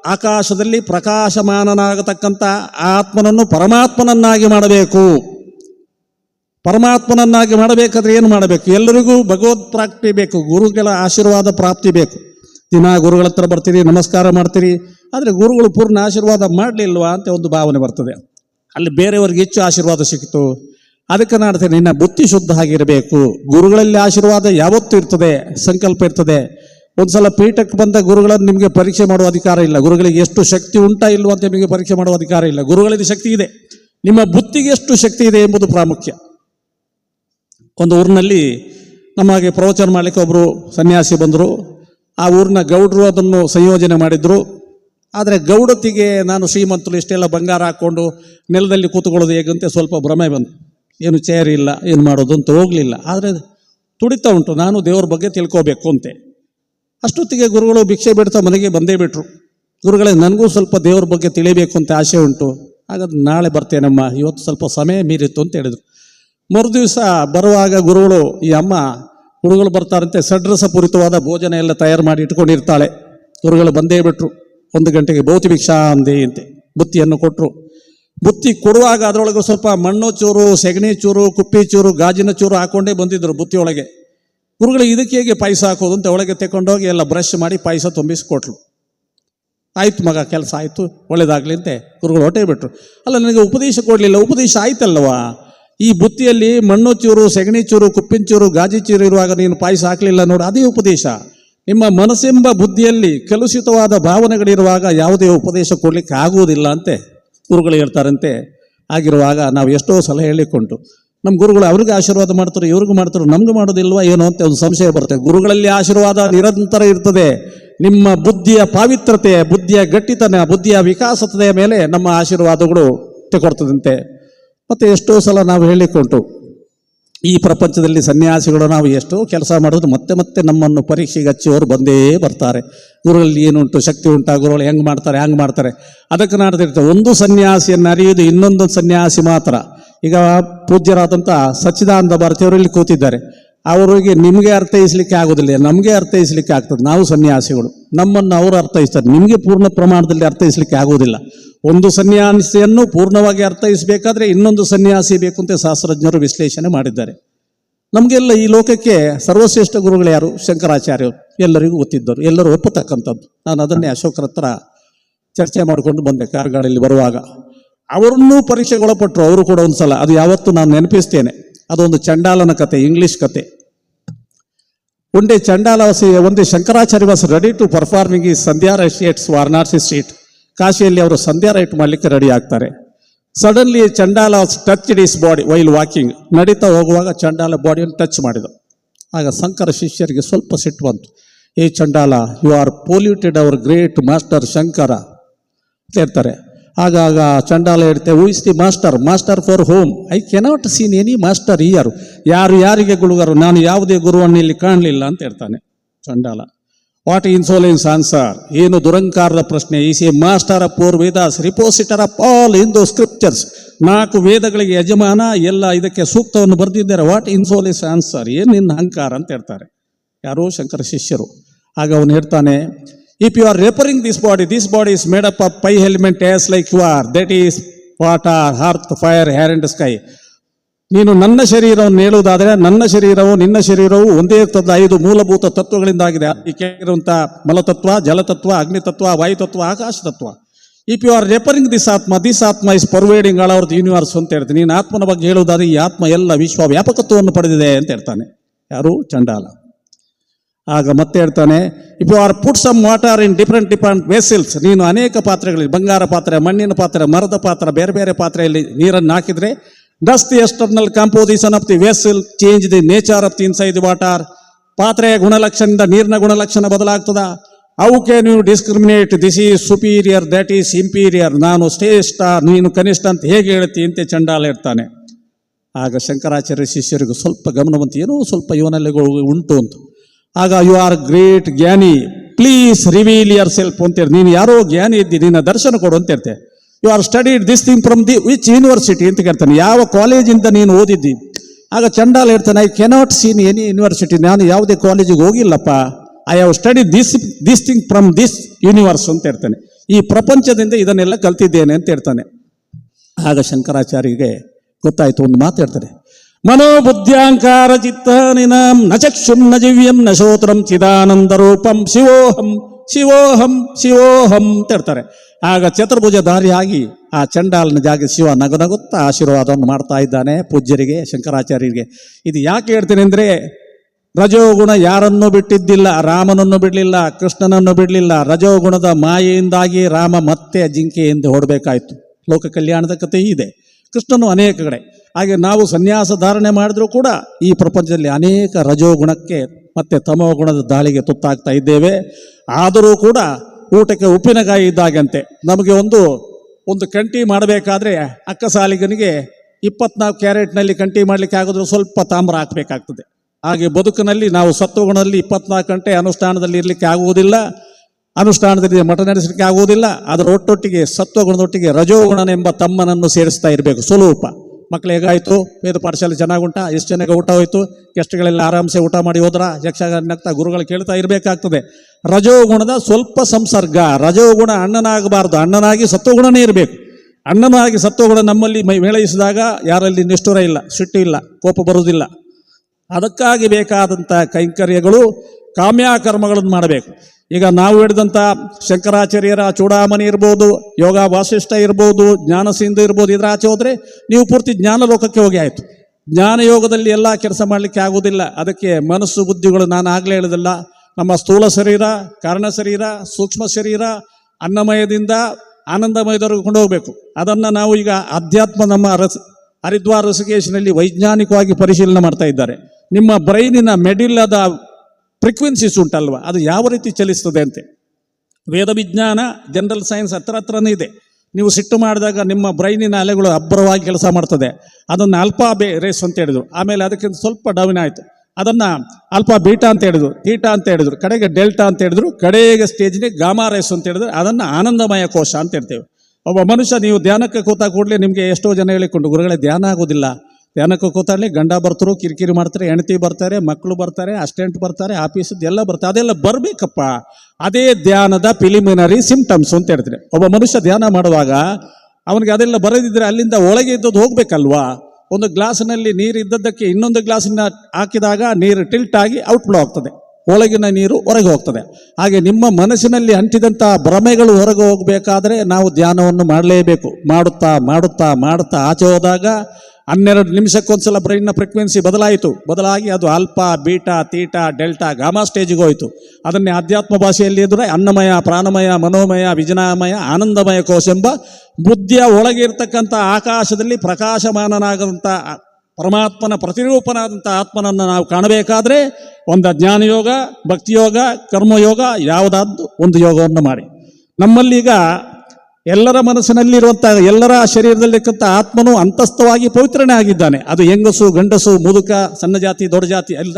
[SPEAKER 1] ಆಕಾಶದಲ್ಲಿ ಪ್ರಕಾಶಮಾನನಾಗತಕ್ಕಂಥ ಆತ್ಮನನ್ನು ಪರಮಾತ್ಮನನ್ನಾಗಿ ಮಾಡಬೇಕು. ಪರಮಾತ್ಮನನ್ನಾಗಿ ಮಾಡಬೇಕಾದ್ರೆ ಏನು ಮಾಡಬೇಕು? ಎಲ್ಲರಿಗೂ ಭಗವತ್ ಪ್ರಾಪ್ತಿ ಬೇಕು, ಗುರುಗಳ ಆಶೀರ್ವಾದ ಪ್ರಾಪ್ತಿ ಬೇಕು. ದಿನ ಗುರುಗಳ ಹತ್ರ ಬರ್ತೀರಿ, ನಮಸ್ಕಾರ ಮಾಡ್ತೀರಿ. ಆದರೆ ಗುರುಗಳು ಪೂರ್ಣ ಆಶೀರ್ವಾದ ಮಾಡಲಿಲ್ವಾ ಅಂತ ಒಂದು ಭಾವನೆ ಬರ್ತದೆ. ಅಲ್ಲಿ ಬೇರೆಯವ್ರಿಗೆ ಹೆಚ್ಚು ಆಶೀರ್ವಾದ ಸಿಕ್ತು ಅದಕ್ಕೆ ನಾಡ್ತೇನೆ ನಿನ್ನ ಬುದ್ಧಿ ಶುದ್ಧ ಆಗಿರಬೇಕು. ಗುರುಗಳಲ್ಲಿ ಆಶೀರ್ವಾದ ಯಾವತ್ತೂ ಇರ್ತದೆ, ಸಂಕಲ್ಪ ಇರ್ತದೆ. ಒಂದ್ಸಲ ಪೀಠಕ್ಕೆ ಬಂದ ಗುರುಗಳನ್ನು ನಿಮಗೆ ಪರೀಕ್ಷೆ ಮಾಡುವ ಅಧಿಕಾರ ಇಲ್ಲ. ಗುರುಗಳಿಗೆ ಎಷ್ಟು ಶಕ್ತಿ ಉಂಟಾ ಇಲ್ವಾ ಅಂತ ನಿಮಗೆ ಪರೀಕ್ಷೆ ಮಾಡುವ ಅಧಿಕಾರ ಇಲ್ಲ. ಗುರುಗಳಿಗೆ ಶಕ್ತಿ ಇದೆ. ನಿಮ್ಮ ಬುದ್ಧಿಗೆ ಎಷ್ಟು ಶಕ್ತಿ ಇದೆ ಎಂಬುದು ಪ್ರಾಮುಖ್ಯ. ಒಂದು ಊರಿನಲ್ಲಿ ನಮಗೆ ಪ್ರವಚನ ಮಾಡಲಿಕ್ಕೆ ಒಬ್ಬರು ಸನ್ಯಾಸಿ ಬಂದರು. ಆ ಊರಿನ ಗೌಡರು ಅದನ್ನು ಸಂಯೋಜನೆ ಮಾಡಿದರು. ಆದರೆ ಗೌಡತಿಗೆ ನಾನು ಶ್ರೀಮಂತರು ಇಷ್ಟೆಲ್ಲ ಬಂಗಾರ ಹಾಕ್ಕೊಂಡು ನೆಲದಲ್ಲಿ ಕೂತ್ಕೊಳ್ಳೋದು ಹೇಗಂತೆ ಸ್ವಲ್ಪ ಭ್ರಮೆ ಬಂತು. ಏನು ಚೇರ್ ಇಲ್ಲ, ಏನು ಮಾಡೋದು ಅಂತ ಹೋಗಲಿಲ್ಲ. ಆದರೆ ತುಡಿತಾ ಉಂಟು. ನಾನು ದೇವ್ರ ಬಗ್ಗೆ ತಿಳ್ಕೋಬೇಕು ಅಂತೆ. ಅಷ್ಟೊತ್ತಿಗೆ ಗುರುಗಳು ಭಿಕ್ಷೆ ಬಿಡ್ತಾ ಮನೆಗೆ ಬಂದೇ ಬಿಟ್ರು. ಗುರುಗಳೇ, ನನಗೂ ಸ್ವಲ್ಪ ದೇವ್ರ ಬಗ್ಗೆ ತಿಳಿಬೇಕು ಅಂತ ಆಸೆ ಉಂಟು. ಹಾಗಾದ್ರೆ ನಾಳೆ ಬರ್ತೇನಮ್ಮ. ಇವತ್ತು ಸ್ವಲ್ಪ ಸಮಯ ಮೀರಿತ್ತು ಅಂತ ಹೇಳಿದ್ರು. ಮರುದಿವಸ ಬರುವಾಗ ಗುರುಗಳು ಈ ಅಮ್ಮ ಗುರುಗಳು ಬರ್ತಾರಂತೆ ಸಡ್ರಸ ಪೂರಿತವಾದ ಭೋಜನ ಎಲ್ಲ ತಯಾರು ಮಾಡಿ ಇಟ್ಕೊಂಡಿರ್ತಾಳೆ. ಗುರುಗಳು ಬಂದೇ ಬಿಟ್ರು. ಒಂದು ಗಂಟೆಗೆ ಭೌತಿ ಭಿಕ್ಷಾ ಅಂದೇ ಅಂತೆ. ಬುತ್ತಿಯನ್ನು ಕೊಟ್ಟರು ಬುತ್ತಿ ಕೊಡುವಾಗ ಅದರೊಳಗೆ ಸ್ವಲ್ಪ ಮಣ್ಣು ಚೂರು, ಸೆಗಣಿ ಚೂರು, ಕುಪ್ಪಿ ಚೂರು, ಗಾಜಿನ ಚೂರು ಹಾಕೊಂಡೇ ಬಂದಿದ್ರು ಬುತ್ತಿಯೊಳಗೆ. ಗುರುಗಳು ಇದಕ್ಕೆ ಹೇಗೆ ಪಾಯಸ ಹಾಕೋದು ಅಂತ ಒಳಗೆ ತಗೊಂಡೋಗಿ ಎಲ್ಲ ಬ್ರಷ್ ಮಾಡಿ ಪಾಯಸ ತುಂಬಿಸಿಕೊಟ್ರು. ಆಯ್ತು ಮಗ, ಕೆಲಸ ಆಯಿತು, ಒಳ್ಳೇದಾಗಲಿ ಅಂತೆ. ಗುರುಗಳು ಹೊಟ್ಟೆ ಬಿಟ್ರು. ಅಲ್ಲ, ನನಗೆ ಉಪದೇಶ ಕೊಡಲಿಲ್ಲ, ಉಪದೇಶ ಆಯ್ತಲ್ವಾ? ಈ ಬುತ್ತಿಯಲ್ಲಿ ಮಣ್ಣು ಚೂರು, ಸೆಗಣಿ ಚೂರು, ಕುಪ್ಪಿನ ಚೂರು, ಗಾಜಿ ಚೂರು ಇರುವಾಗ ನೀನು ಪಾಯಸ ಹಾಕಲಿಲ್ಲ ನೋಡು, ಅದೇ ಉಪದೇಶ. ನಿಮ್ಮ ಮನಸ್ಸೆಂಬ ಬುದ್ಧಿಯಲ್ಲಿ ಕಲುಷಿತವಾದ ಭಾವನೆಗಳಿರುವಾಗ ಯಾವುದೇ ಉಪದೇಶ ಕೊಡಲಿಕ್ಕೆ ಆಗುವುದಿಲ್ಲ ಅಂತೆ. ಗುರುಗಳು ಹೇಳ್ತಾರಂತೆ, ಆಗಿರುವಾಗ ನಾವು ಎಷ್ಟೋ ಸಲಹೆ ಹೇಳಿಕೊಂಡು ನಮ್ಮ ಗುರುಗಳು ಅವ್ರಿಗೆ ಆಶೀರ್ವಾದ ಮಾಡ್ತಾರೆ, ಇವ್ರಿಗೂ ಮಾಡ್ತಾರೆ, ನಮಗೂ ಮಾಡೋದಿಲ್ವಾ ಏನೋ ಅಂತ ಒಂದು ಸಂಶಯ ಬರುತ್ತೆ. ಗುರುಗಳಲ್ಲಿ ಆಶೀರ್ವಾದ ನಿರಂತರ ಇರ್ತದೆ. ನಿಮ್ಮ ಬುದ್ಧಿಯ ಪಾವಿತ್ರತೆ, ಬುದ್ಧಿಯ ಗಟ್ಟಿತನ, ಬುದ್ಧಿಯ ವಿಕಾಸತೆಯ ಮೇಲೆ ನಮ್ಮ ಆಶೀರ್ವಾದಗಳು ತಗೊಡ್ತದಂತೆ ಮತ್ತು ಎಷ್ಟೋ ಸಲ ನಾವು ಹೇಳಿಕೊಂಡು ಈ ಪ್ರಪಂಚದಲ್ಲಿ ಸನ್ಯಾಸಿಗಳು ನಾವು ಎಷ್ಟೋ ಕೆಲಸ ಮಾಡೋದು ಮತ್ತೆ ಮತ್ತೆ ನಮ್ಮನ್ನು ಪರೀಕ್ಷೆಗೆ ಹಚ್ಚಿಯವರು ಬಂದೇ ಬರ್ತಾರೆ. ಗುರುಗಳಲ್ಲಿ ಏನುಂಟು ಶಕ್ತಿ ಉಂಟಾ ಗುರುಗಳು ಹೆಂಗೆ ಮಾಡ್ತಾರೆ ಹಂಗೆ ಮಾಡ್ತಾರೆ? ಅದಕ್ಕೆ ನಾಡ್ದಿರ್ತೇವೆ ಒಂದು ಸನ್ಯಾಸಿಯನ್ನು ಅರಿಯುವುದು ಇನ್ನೊಂದು ಸನ್ಯಾಸಿ ಮಾತ್ರ. ಈಗ ಪೂಜ್ಯರಾದಂಥ ಸಚ್ಚಿದಾನಂದ ಭಾರತಿಯವರು ಇಲ್ಲಿ ಕೂತಿದ್ದಾರೆ. ಅವರಿಗೆ ನಿಮಗೆ ಅರ್ಥೈಸಲಿಕ್ಕೆ ಆಗೋದಿಲ್ಲ, ನಮಗೆ ಅರ್ಥೈಸಲಿಕ್ಕೆ ಆಗ್ತದೆ. ನಾವು ಸನ್ಯಾಸಿಗಳು, ನಮ್ಮನ್ನು ಅವರು ಅರ್ಥೈಸ್ತಾರೆ. ನಿಮಗೆ ಪೂರ್ಣ ಪ್ರಮಾಣದಲ್ಲಿ ಅರ್ಥೈಸಲಿಕ್ಕೆ ಆಗೋದಿಲ್ಲ. ಒಂದು ಸನ್ಯಾಸಿಯನ್ನು ಪೂರ್ಣವಾಗಿ ಅರ್ಥೈಸಬೇಕಾದ್ರೆ ಇನ್ನೊಂದು ಸನ್ಯಾಸಿ ಬೇಕು ಅಂತ ಶಾಸ್ತ್ರಜ್ಞರು ವಿಶ್ಲೇಷಣೆ ಮಾಡಿದ್ದಾರೆ. ನಮಗೆಲ್ಲ ಈ ಲೋಕಕ್ಕೆ ಸರ್ವಶ್ರೇಷ್ಠ ಗುರುಗಳು ಯಾರು? ಶಂಕರಾಚಾರ್ಯರು. ಎಲ್ಲರಿಗೂ ಗೊತ್ತಿದ್ದರು ಎಲ್ಲರೂ ಒಪ್ಪತಕ್ಕಂಥದ್ದು. ನಾನು ಅದನ್ನೇ ಅಶೋಕರ ಹತ್ರ ಚರ್ಚೆ ಮಾಡಿಕೊಂಡು ಬಂದೆ ಕಾರ್ಗಳಲ್ಲಿ ಬರುವಾಗ. ಅವರನ್ನೂ ಪರೀಕ್ಷೆಗೊಳಪಟ್ಟರು. ಅವರು ಕೂಡ ಒಂದು ಸಲ ಅದು ಯಾವತ್ತೂ ನಾನು ನೆನಪಿಸ್ತೇನೆ. ಅದೊಂದು ಚಂಡಾಲನ ಕತೆ ಇಂಗ್ಲಿಷ್ ಕತೆ. ಒಂದೇ ಚಂಡಾಲ ಒಂದೇ Shankaracharya was ready to performing ಈ ಸಂಧ್ಯಾ ರೈಟ್ಸ್ ವಾರಣಾಸಿ ಸ್ಟ್ರೀಟ್ ಕಾಶಿಯಲ್ಲಿ ಅವರು ಸಂಧ್ಯಾ ರೈಟ್ ಮಾಡಲಿಕ್ಕೆ ರೆಡಿ ಆಗ್ತಾರೆ. Suddenly chandala touch his body while walking ನಡೀತಾ ಹೋಗುವಾಗ ಚಂಡಾಲ ಬಾಡಿಯನ್ನು ಟಚ್ ಮಾಡಿದ. ಆಗ ಶಂಕರ ಶಿಷ್ಯರಿಗೆ ಸ್ವಲ್ಪ ಸಿಟ್ಟು ಬಂತು. ಏ chandala you are polluted our great master Shankara, ಅಂತ ಹೇಳ್ತಾರೆ. ಆಗ ಆಗ ಚಂಡಾಲ ಇಡ್ತೆ the master master for home I cannot seen any master here ಯಾರು ಯಾರಿಗೆ ಗುಳುಗರು? ನಾನು ಯಾವುದೇ ಗುರುವನ್ನು ಇಲ್ಲಿ ಕಾಣಲಿಲ್ಲ ಅಂತ ಹೇಳ್ತಾನೆ ಚಂಡಾಲ. ವಾಟ್ ಇನ್ಸೋಲೆನ್ಸ್ ಆನ್ಸರ್ ಏನು ದುರಂಕಾರದ ಪ್ರಶ್ನೆ? Is a master of four Vedas repository of all in those scriptures ನಾಲ್ಕು ವೇದಗಳಿಗೆ ಯಜಮಾನ, ಎಲ್ಲ ಇದಕ್ಕೆ ಸೂಕ್ತವನ್ನು ಬರೆದಿದ್ದಾರೆ. ವಾಟ್ ಇನ್ಸೋಲೆನ್ಸ್ ಆನ್ಸರ್ ಏನು ನಿನ್ನ ಅಹಂಕಾರ? ಅಂತ ಹೇಳ್ತಾರೆ. ಯಾರೋ ಶಂಕರ ಶಿಷ್ಯರು. ಆಗ ಅವನು ಹೇಳ್ತಾನೆ if you are referring this body this body is made up of five element as like you are. That is water, earth, fire, air and sky. ನೀನು ನನ್ನ ಶರೀರವನ್ನು ಹೇಳುವುದಾದರೆ ನನ್ನ ಶರೀರವು ನಿನ್ನ ಶರೀರವು ಒಂದೇ ಇರ್ತದ ಐದು ಮೂಲಭೂತ ತತ್ವಗಳಿಂದಾಗಿದೆ. ಈ ಕೇಳಿರುವಂಥ ಮಲತತ್ವ ಜಲತತ್ವ ಅಗ್ನಿತತ್ವ ವಾಯುತತ್ವ ಆಕಾಶ ತತ್ವ if you are referring this atma this atma is pervading all our universe ಅಂತ ಹೇಳ್ತೀನಿ. ನೀನು ಆತ್ಮನ ಬಗ್ಗೆ ಹೇಳುವುದಾದ್ರೆ ಈ ಆತ್ಮ ಎಲ್ಲ ವಿಶ್ವ ವ್ಯಾಪಕತ್ವವನ್ನು ಪಡೆದಿದೆ ಅಂತ ಹೇಳ್ತಾನೆ. ಯಾರು? ಚಂಡಾಲ. ಆಗ ಮತ್ತೆ ಹೇಳ್ತಾನೆ if you are put some water in different different vessels ನೀನು ಅನೇಕ ಪಾತ್ರೆಗಳಲ್ಲಿ, ಬಂಗಾರ ಪಾತ್ರೆ, ಮಣ್ಣಿನ ಪಾತ್ರೆ, ಮರದ ಪಾತ್ರೆ, ಬೇರೆ ಬೇರೆ ಪಾತ್ರೆಯಲ್ಲಿ ನೀರನ್ನು ಹಾಕಿದ್ರೆ does the external composition of the vessel change the nature of the inside the water ಪಾತ್ರೆಯ ಗುಣಲಕ್ಷಣದಿಂದ ನೀರಿನ ಗುಣಲಕ್ಷಣ ಬದಲಾಗ್ತದ? ಅವು can you discriminate this is superior that is inferior ನಾನು ಶ್ರೇಷ್ಠ, ನೀನು ಕನಿಷ್ಠ ಅಂತ ಹೇಗೆ ಹೇಳ್ತಿ? ಅಂತ ಚಂಡಾಲ ಇರ್ತಾನೆ ಆಗ ಶಂಕರಾಚಾರ್ಯ ಶಿಷ್ಯರಿಗೂ ಸ್ವಲ್ಪ ಗಮನವಂತ, ಏನೋ ಸ್ವಲ್ಪ ಇವನಲ್ಲಿ ಉಂಟು ಅಂತ. ಆಗ you are great jnani. Please reveal yourself ಅಂತ ಹೇಳಿ. ನೀನು ಯಾರೋ ಜ್ಞಾನಿ ಇದ್ದಿ, ನಿನ್ನ ದರ್ಶನ ಕೊಡು ಅಂತ ಹೇಳ್ತೆ. You are studied this thing from the which university ಅಂತ ಕೇಳ್ತಾನೆ. ಯಾವ ಕಾಲೇಜಿಂದ ನೀನು ಓದಿದ್ದಿ? ಆಗ ಚಂಡಾಲ್ ಹೇಳ್ತಾನೆ I cannot seen any university ನಾನು ಯಾವುದೇ ಕಾಲೇಜಿಗೆ ಹೋಗಿಲ್ಲಪ್ಪ. I have study this this thing from this universe ಅಂತ ಹೇಳ್ತಾನೆ. ಈ ಪ್ರಪಂಚದಿಂದ ಇದನ್ನೆಲ್ಲ ಕಲ್ತಿದ್ದೇನೆ ಅಂತ ಹೇಳ್ತಾನೆ. ಆಗ ಶಂಕರಾಚಾರ್ಯಗೆ ಗೊತ್ತಾಯಿತು, ಒಂದು ಮಾತು ಹೇಳ್ತಾರೆ ಮನೋಬುದ್ಧ್ಯಾಂಕಾರ ಚಿತ್ತಾನಿನಾಂ ನ ಚಕ್ಷುಂ ನ ದಿವ್ಯಂ ನ ಶೋತ್ರಂ ಚಿದಾನಂದ ರೂಪಂ ಶಿವೋಹಂ ಶಿವೋಹಂ ಶಿವೋಹಂ ಅಂತ ಹೇಳ್ತಾರೆ ಆಗ ಚತುರ್ಭುಜಧಾರಿಯಾಗಿ ಆ ಚಂಡಾಲನ ಜಾಗ ಶಿವ ನಗುನಗುತ್ತಾ ಆಶೀರ್ವಾದವನ್ನು ಮಾಡ್ತಾ ಇದ್ದಾನೆ ಪೂಜ್ಯರಿಗೆ, ಶಂಕರಾಚಾರ್ಯರಿಗೆ. ಇದು ಯಾಕೆ ಹೇಳ್ತೀನಿ ಅಂದರೆ, ರಜೋಗುಣ ಯಾರನ್ನು ಬಿಟ್ಟಿದ್ದಿಲ್ಲ, ರಾಮನನ್ನು ಬಿಡಲಿಲ್ಲ, ಕೃಷ್ಣನನ್ನು ಬಿಡಲಿಲ್ಲ, ರಜೋಗುಣದ ಮಾಯೆಯಿಂದಾಗಿ ರಾಮ ಮತ್ತೆ ಜಿಂಕೆಯಿಂದ ಹೊಡಬೇಕಾಯ್ತು ಲೋಕ ಕಲ್ಯಾಣದ ಕಥೆ ಇದೆ. ಕೃಷ್ಣನು ಅನೇಕ ಕಡೆ. ಹಾಗೆ ನಾವು ಸನ್ಯಾಸ ಧಾರಣೆ ಮಾಡಿದ್ರೂ ಕೂಡ ಈ ಪ್ರಪಂಚದಲ್ಲಿ ಅನೇಕ ರಜೋಗುಣಕ್ಕೆ ಮತ್ತು ತಮೋಗುಣದ ದಾಳಿಗೆ ತುತ್ತಾಗ್ತಾ ಇದ್ದೇವೆ. ಆದರೂ ಕೂಡ ಊಟಕ್ಕೆ ಉಪ್ಪಿನಕಾಯಿ ಇದ್ದಾಗಂತೆ. ನಮಗೆ ಒಂದು ಒಂದು ಕಂಟಿ ಮಾಡಬೇಕಾದ್ರೆ ಅಕ್ಕ ಸಾಲಿಗನಿಗೆ ಇಪ್ಪತ್ನಾಲ್ಕು ಕ್ಯಾರೆಟ್ನಲ್ಲಿ ಕಂಟಿ ಮಾಡಲಿಕ್ಕೆ ಆಗೋದ್ರೂ ಸ್ವಲ್ಪ ತಾಮ್ರ ಹಾಕಬೇಕಾಗ್ತದೆ. ಹಾಗೆ ಬದುಕಿನಲ್ಲಿ ನಾವು ಸತ್ವಗುಣದಲ್ಲಿ ಇಪ್ಪತ್ನಾಲ್ಕು ಗಂಟೆ ಅನುಷ್ಠಾನದಲ್ಲಿ ಇರಲಿಕ್ಕೆ ಆಗುವುದಿಲ್ಲ. ಅನುಷ್ಠಾನದಲ್ಲಿ ಮಠ ನಡೆಸಲಿಕ್ಕೆ ಆಗುವುದಿಲ್ಲ ಅದರ ಒಟ್ಟೊಟ್ಟಿಗೆ ಸತ್ವಗುಣದೊಟ್ಟಿಗೆ ರಜೋಗುಣನೆಂಬ ತಮ್ಮನನ್ನು ಸೇರಿಸ್ತಾ ಇರಬೇಕು. ಸುಲೂಪ. ಮಕ್ಕಳು ಹೇಗಾಯಿತು ವೇದ ಪಾಠಶಾಲೆ ಚೆನ್ನಾಗುಂಟಾ ಎಷ್ಟು ಚೆನ್ನಾಗಿ ಊಟ ಹೋಯಿತು? ಗೆಸ್ಟ್ಗಳೆಲ್ಲ ಆರಾಮ್ಸೆ ಊಟ ಮಾಡಿ ಹೋದ್ರ? ಯಕ್ಷಗಾನಕ್ತಾ ಗುರುಗಳು ಕೇಳ್ತಾ ಇರಬೇಕಾಗ್ತದೆ. ರಜೋಗುಣದ ಸ್ವಲ್ಪ ಸಂಸರ್ಗ. ರಜೋಗುಣ ಅಣ್ಣನಾಗಬಾರ್ದು. ಅಣ್ಣನಾಗಿ ಸತ್ವಗುಣನೇ ಇರಬೇಕು. ಅಣ್ಣನಾಗಿ ಸತ್ವಗುಣ ನಮ್ಮಲ್ಲಿ ಮೈ ಮೇಳೈಸಿದಾಗ ಯಾರಲ್ಲಿ ನಿಷ್ಠುರ ಇಲ್ಲ, ಸಿಟ್ಟು ಇಲ್ಲ, ಕೋಪ ಬರುವುದಿಲ್ಲ. ಅದಕ್ಕಾಗಿ ಬೇಕಾದಂಥ ಕೈಂಕರ್ಯಗಳು, ಕಾಮ್ಯಾಕರ್ಮಗಳನ್ನು ಮಾಡಬೇಕು. ಈಗ ನಾವು ಹಿಡಿದಂಥ ಶಂಕರಾಚಾರ್ಯರ ಚೂಡಾಮಣಿ ಇರ್ಬೋದು, ಯೋಗ ವಾಸಿಷ್ಠ ಇರ್ಬೋದು, ಜ್ಞಾನಸಿಂಧು ಇರ್ಬೋದು, ಇದರ ಆಚೆ ಹೋದರೆ ನೀವು ಪೂರ್ತಿ ಜ್ಞಾನ ಲೋಕಕ್ಕೆ ಹೋಗಿ ಆಯಿತು. ಜ್ಞಾನ ಯೋಗದಲ್ಲಿ ಎಲ್ಲ ಕೆಲಸ ಮಾಡಲಿಕ್ಕೆ ಆಗೋದಿಲ್ಲ. ಅದಕ್ಕೆ ಮನಸ್ಸು ಬುದ್ಧಿಗಳು ನಾನು ಆಗಲೇ ಹೇಳಿದಲ್ಲ, ನಮ್ಮ ಸ್ಥೂಲ ಶರೀರ, ಕಾರಣ ಶರೀರ, ಸೂಕ್ಷ್ಮ ಶರೀರ, ಅನ್ನಮಯದಿಂದ ಆನಂದಮಯದವರೆಗೂ ಕೊಂಡು ಹೋಗಬೇಕು. ಅದನ್ನು ನಾವು ಈಗ ಅಧ್ಯಾತ್ಮ ನಮ್ಮ ರಸ, ಹರಿದ್ವಾರ ರಸಿಕೇಶನಲ್ಲಿ ವೈಜ್ಞಾನಿಕವಾಗಿ ಪರಿಶೀಲನೆ ಮಾಡ್ತಾ ಇದ್ದಾರೆ. ನಿಮ್ಮ ಬ್ರೈನಿನ ಮೆಡಿಲ್ಲದ ಫ್ರೀಕ್ವೆನ್ಸೀಸ್ ಉಂಟಲ್ವ? ಅದು ಯಾವ ರೀತಿ ಚಲಿಸ್ತದೆ ಅಂತೆ? ವೇದ ವಿಜ್ಞಾನ ಜನರಲ್ ಸೈನ್ಸ್ ಹತ್ರ ಹತ್ರನೇ ಇದೆ. ನೀವು ಸಿಟ್ಟು ಮಾಡಿದಾಗ ನಿಮ್ಮ ಬ್ರೈನಿನ ಅಲೆಗಳು ಅಬ್ಬರವಾಗಿ ಕೆಲಸ ಮಾಡ್ತದೆ. ಅದನ್ನು ಅಲ್ಪಾ ಬೇ ರೇಸ್ ಅಂತ ಹೇಳಿದ್ರು. ಆಮೇಲೆ ಅದಕ್ಕಿಂತ ಸ್ವಲ್ಪ ಡೌನ್ ಆಯಿತು. ಅದನ್ನು ಅಲ್ಪಾ ಬೀಟಾ ಅಂತ ಹೇಳಿದ್ರು ತೀಟಾ ಅಂತ ಹೇಳಿದ್ರು, ಕಡೆಗೆ ಡೆಲ್ಟಾ ಅಂತ ಹೇಳಿದ್ರು, ಕಡೆಗೆ ಸ್ಟೇಜ್ಗೆ ಗಾಮಾ ರೇಸ್ ಅಂತ ಹೇಳಿದ್ರು. ಅದನ್ನು ಆನಂದಮಯ ಕೋಶ ಅಂತ ಹೇಳ್ತೇವೆ. ಒಬ್ಬ ಮನುಷ್ಯ ನೀವು ಧ್ಯಾನಕ್ಕೆ ಕೂತ ಕೂಡಲೇ ನಿಮಗೆ ಎಷ್ಟೋ ಜನ ಹೇಳಿಕೊಂಡು, ಗುರುಗಳೇ ಧ್ಯಾನ ಆಗೋದಿಲ್ಲ. ಧ್ಯಾನಕ್ಕೆ ಕೂತಾಳಿ ಗಂಡ ಬರ್ತರು, ಕಿರಿಕಿರಿ ಮಾಡ್ತಾರೆ, ಹೆಂಡತಿ ಬರ್ತಾರೆ ಮಕ್ಕಳು ಬರ್ತಾರೆ ಅಸ್ಟೆಂಟ್ ಬರ್ತಾರೆ ಆಫೀಸದ್ದು ಎಲ್ಲ ಬರ್ತಾರೆ, ಅದೆಲ್ಲ ಬರಬೇಕಪ್ಪ. ಅದೇ ಧ್ಯಾನದ ಪ್ರಿಲಿಮಿನರಿ ಸಿಂಪ್ಟಮ್ಸ್ ಅಂತ ಹೇಳ್ತಾರೆ. ಒಬ್ಬ ಮನುಷ್ಯ ಧ್ಯಾನ ಮಾಡುವಾಗ ಅವನಿಗೆ ಅದೆಲ್ಲ ಬರದಿದ್ರೆ ಅಲ್ಲಿಂದ ಒಳಗೆ ಇದ್ದದ್ದು ಹೋಗ್ಬೇಕಲ್ವಾ? ಒಂದು ಗ್ಲಾಸ್ನಲ್ಲಿ ನೀರು ಇದ್ದದ್ದಕ್ಕೆ ಇನ್ನೊಂದು ಗ್ಲಾಸನ್ನ ಹಾಕಿದಾಗ ನೀರು ಟಿಲ್ಟ್ ಆಗಿ ಔಟ್ಫ್ಲೋ ಆಗ್ತದೆ. ಒಳಗಿನ ನೀರು ಹೊರಗೆ ಹೋಗ್ತದೆ. ಹಾಗೆ ನಿಮ್ಮ ಮನಸ್ಸಿನಲ್ಲಿ ಅಂಟಿದಂಥ ಭ್ರಮೆಗಳು ಹೊರಗೆ ಹೋಗಬೇಕಾದ್ರೆ ನಾವು ಧ್ಯಾನವನ್ನು ಮಾಡಲೇಬೇಕು. ಮಾಡುತ್ತಾ ಮಾಡುತ್ತಾ ಮಾಡುತ್ತಾ ಆಚೆ ಹೋದಾಗ ಹನ್ನೆರಡು ನಿಮಿಷಕ್ಕೊಂದ್ಸಲ ಬ್ರೈನ್ನ ಫ್ರೀಕ್ವೆನ್ಸಿ ಬದಲಾಯಿತು. ಬದಲಾಗಿ ಅದು alpha beta theta delta gamma ಸ್ಟೇಜಿಗೆ ಹೋಯಿತು. ಅದನ್ನೇ ಆಧ್ಯಾತ್ಮ ಭಾಷೆಯಲ್ಲಿ ಎದುರೆ ಅನ್ನಮಯ, ಪ್ರಾಣಮಯ, ಮನೋಮಯ, ವಿಜನಾಮಯ, ಆನಂದಮಯ ಕೋಶ ಎಂಬ ಬುದ್ಧಿಯ ಒಳಗಿರ್ತಕ್ಕಂಥ ಆಕಾಶದಲ್ಲಿ ಪ್ರಕಾಶಮಾನನಾಗದಂಥ ಪರಮಾತ್ಮನ ಪ್ರತಿರೂಪನಾದಂಥ ಆತ್ಮನನ್ನು ನಾವು ಕಾಣಬೇಕಾದರೆ ಒಂದು ಜ್ಞಾನಯೋಗ, ಭಕ್ತಿಯೋಗ, ಕರ್ಮಯೋಗ, ಯಾವುದಾದ್ದು ಒಂದು ಯೋಗವನ್ನು ಮಾಡಿ. ನಮ್ಮಲ್ಲೀಗ ಎಲ್ಲರ ಮನಸ್ಸಿನಲ್ಲಿರುವಂಥ, ಎಲ್ಲರ ಶರೀರದಲ್ಲಿರ್ತಕ್ಕಂಥ ಆತ್ಮನು ಅಂತಸ್ಥವಾಗಿ ಪವಿತ್ರನೇ ಆಗಿದ್ದಾನೆ. ಅದು ಹೆಂಗಸು, ಗಂಡಸು, ಮುದುಕ, ಸಣ್ಣ ಜಾತಿ, ದೊಡ್ಡ ಜಾತಿ ಅಲ್ಲ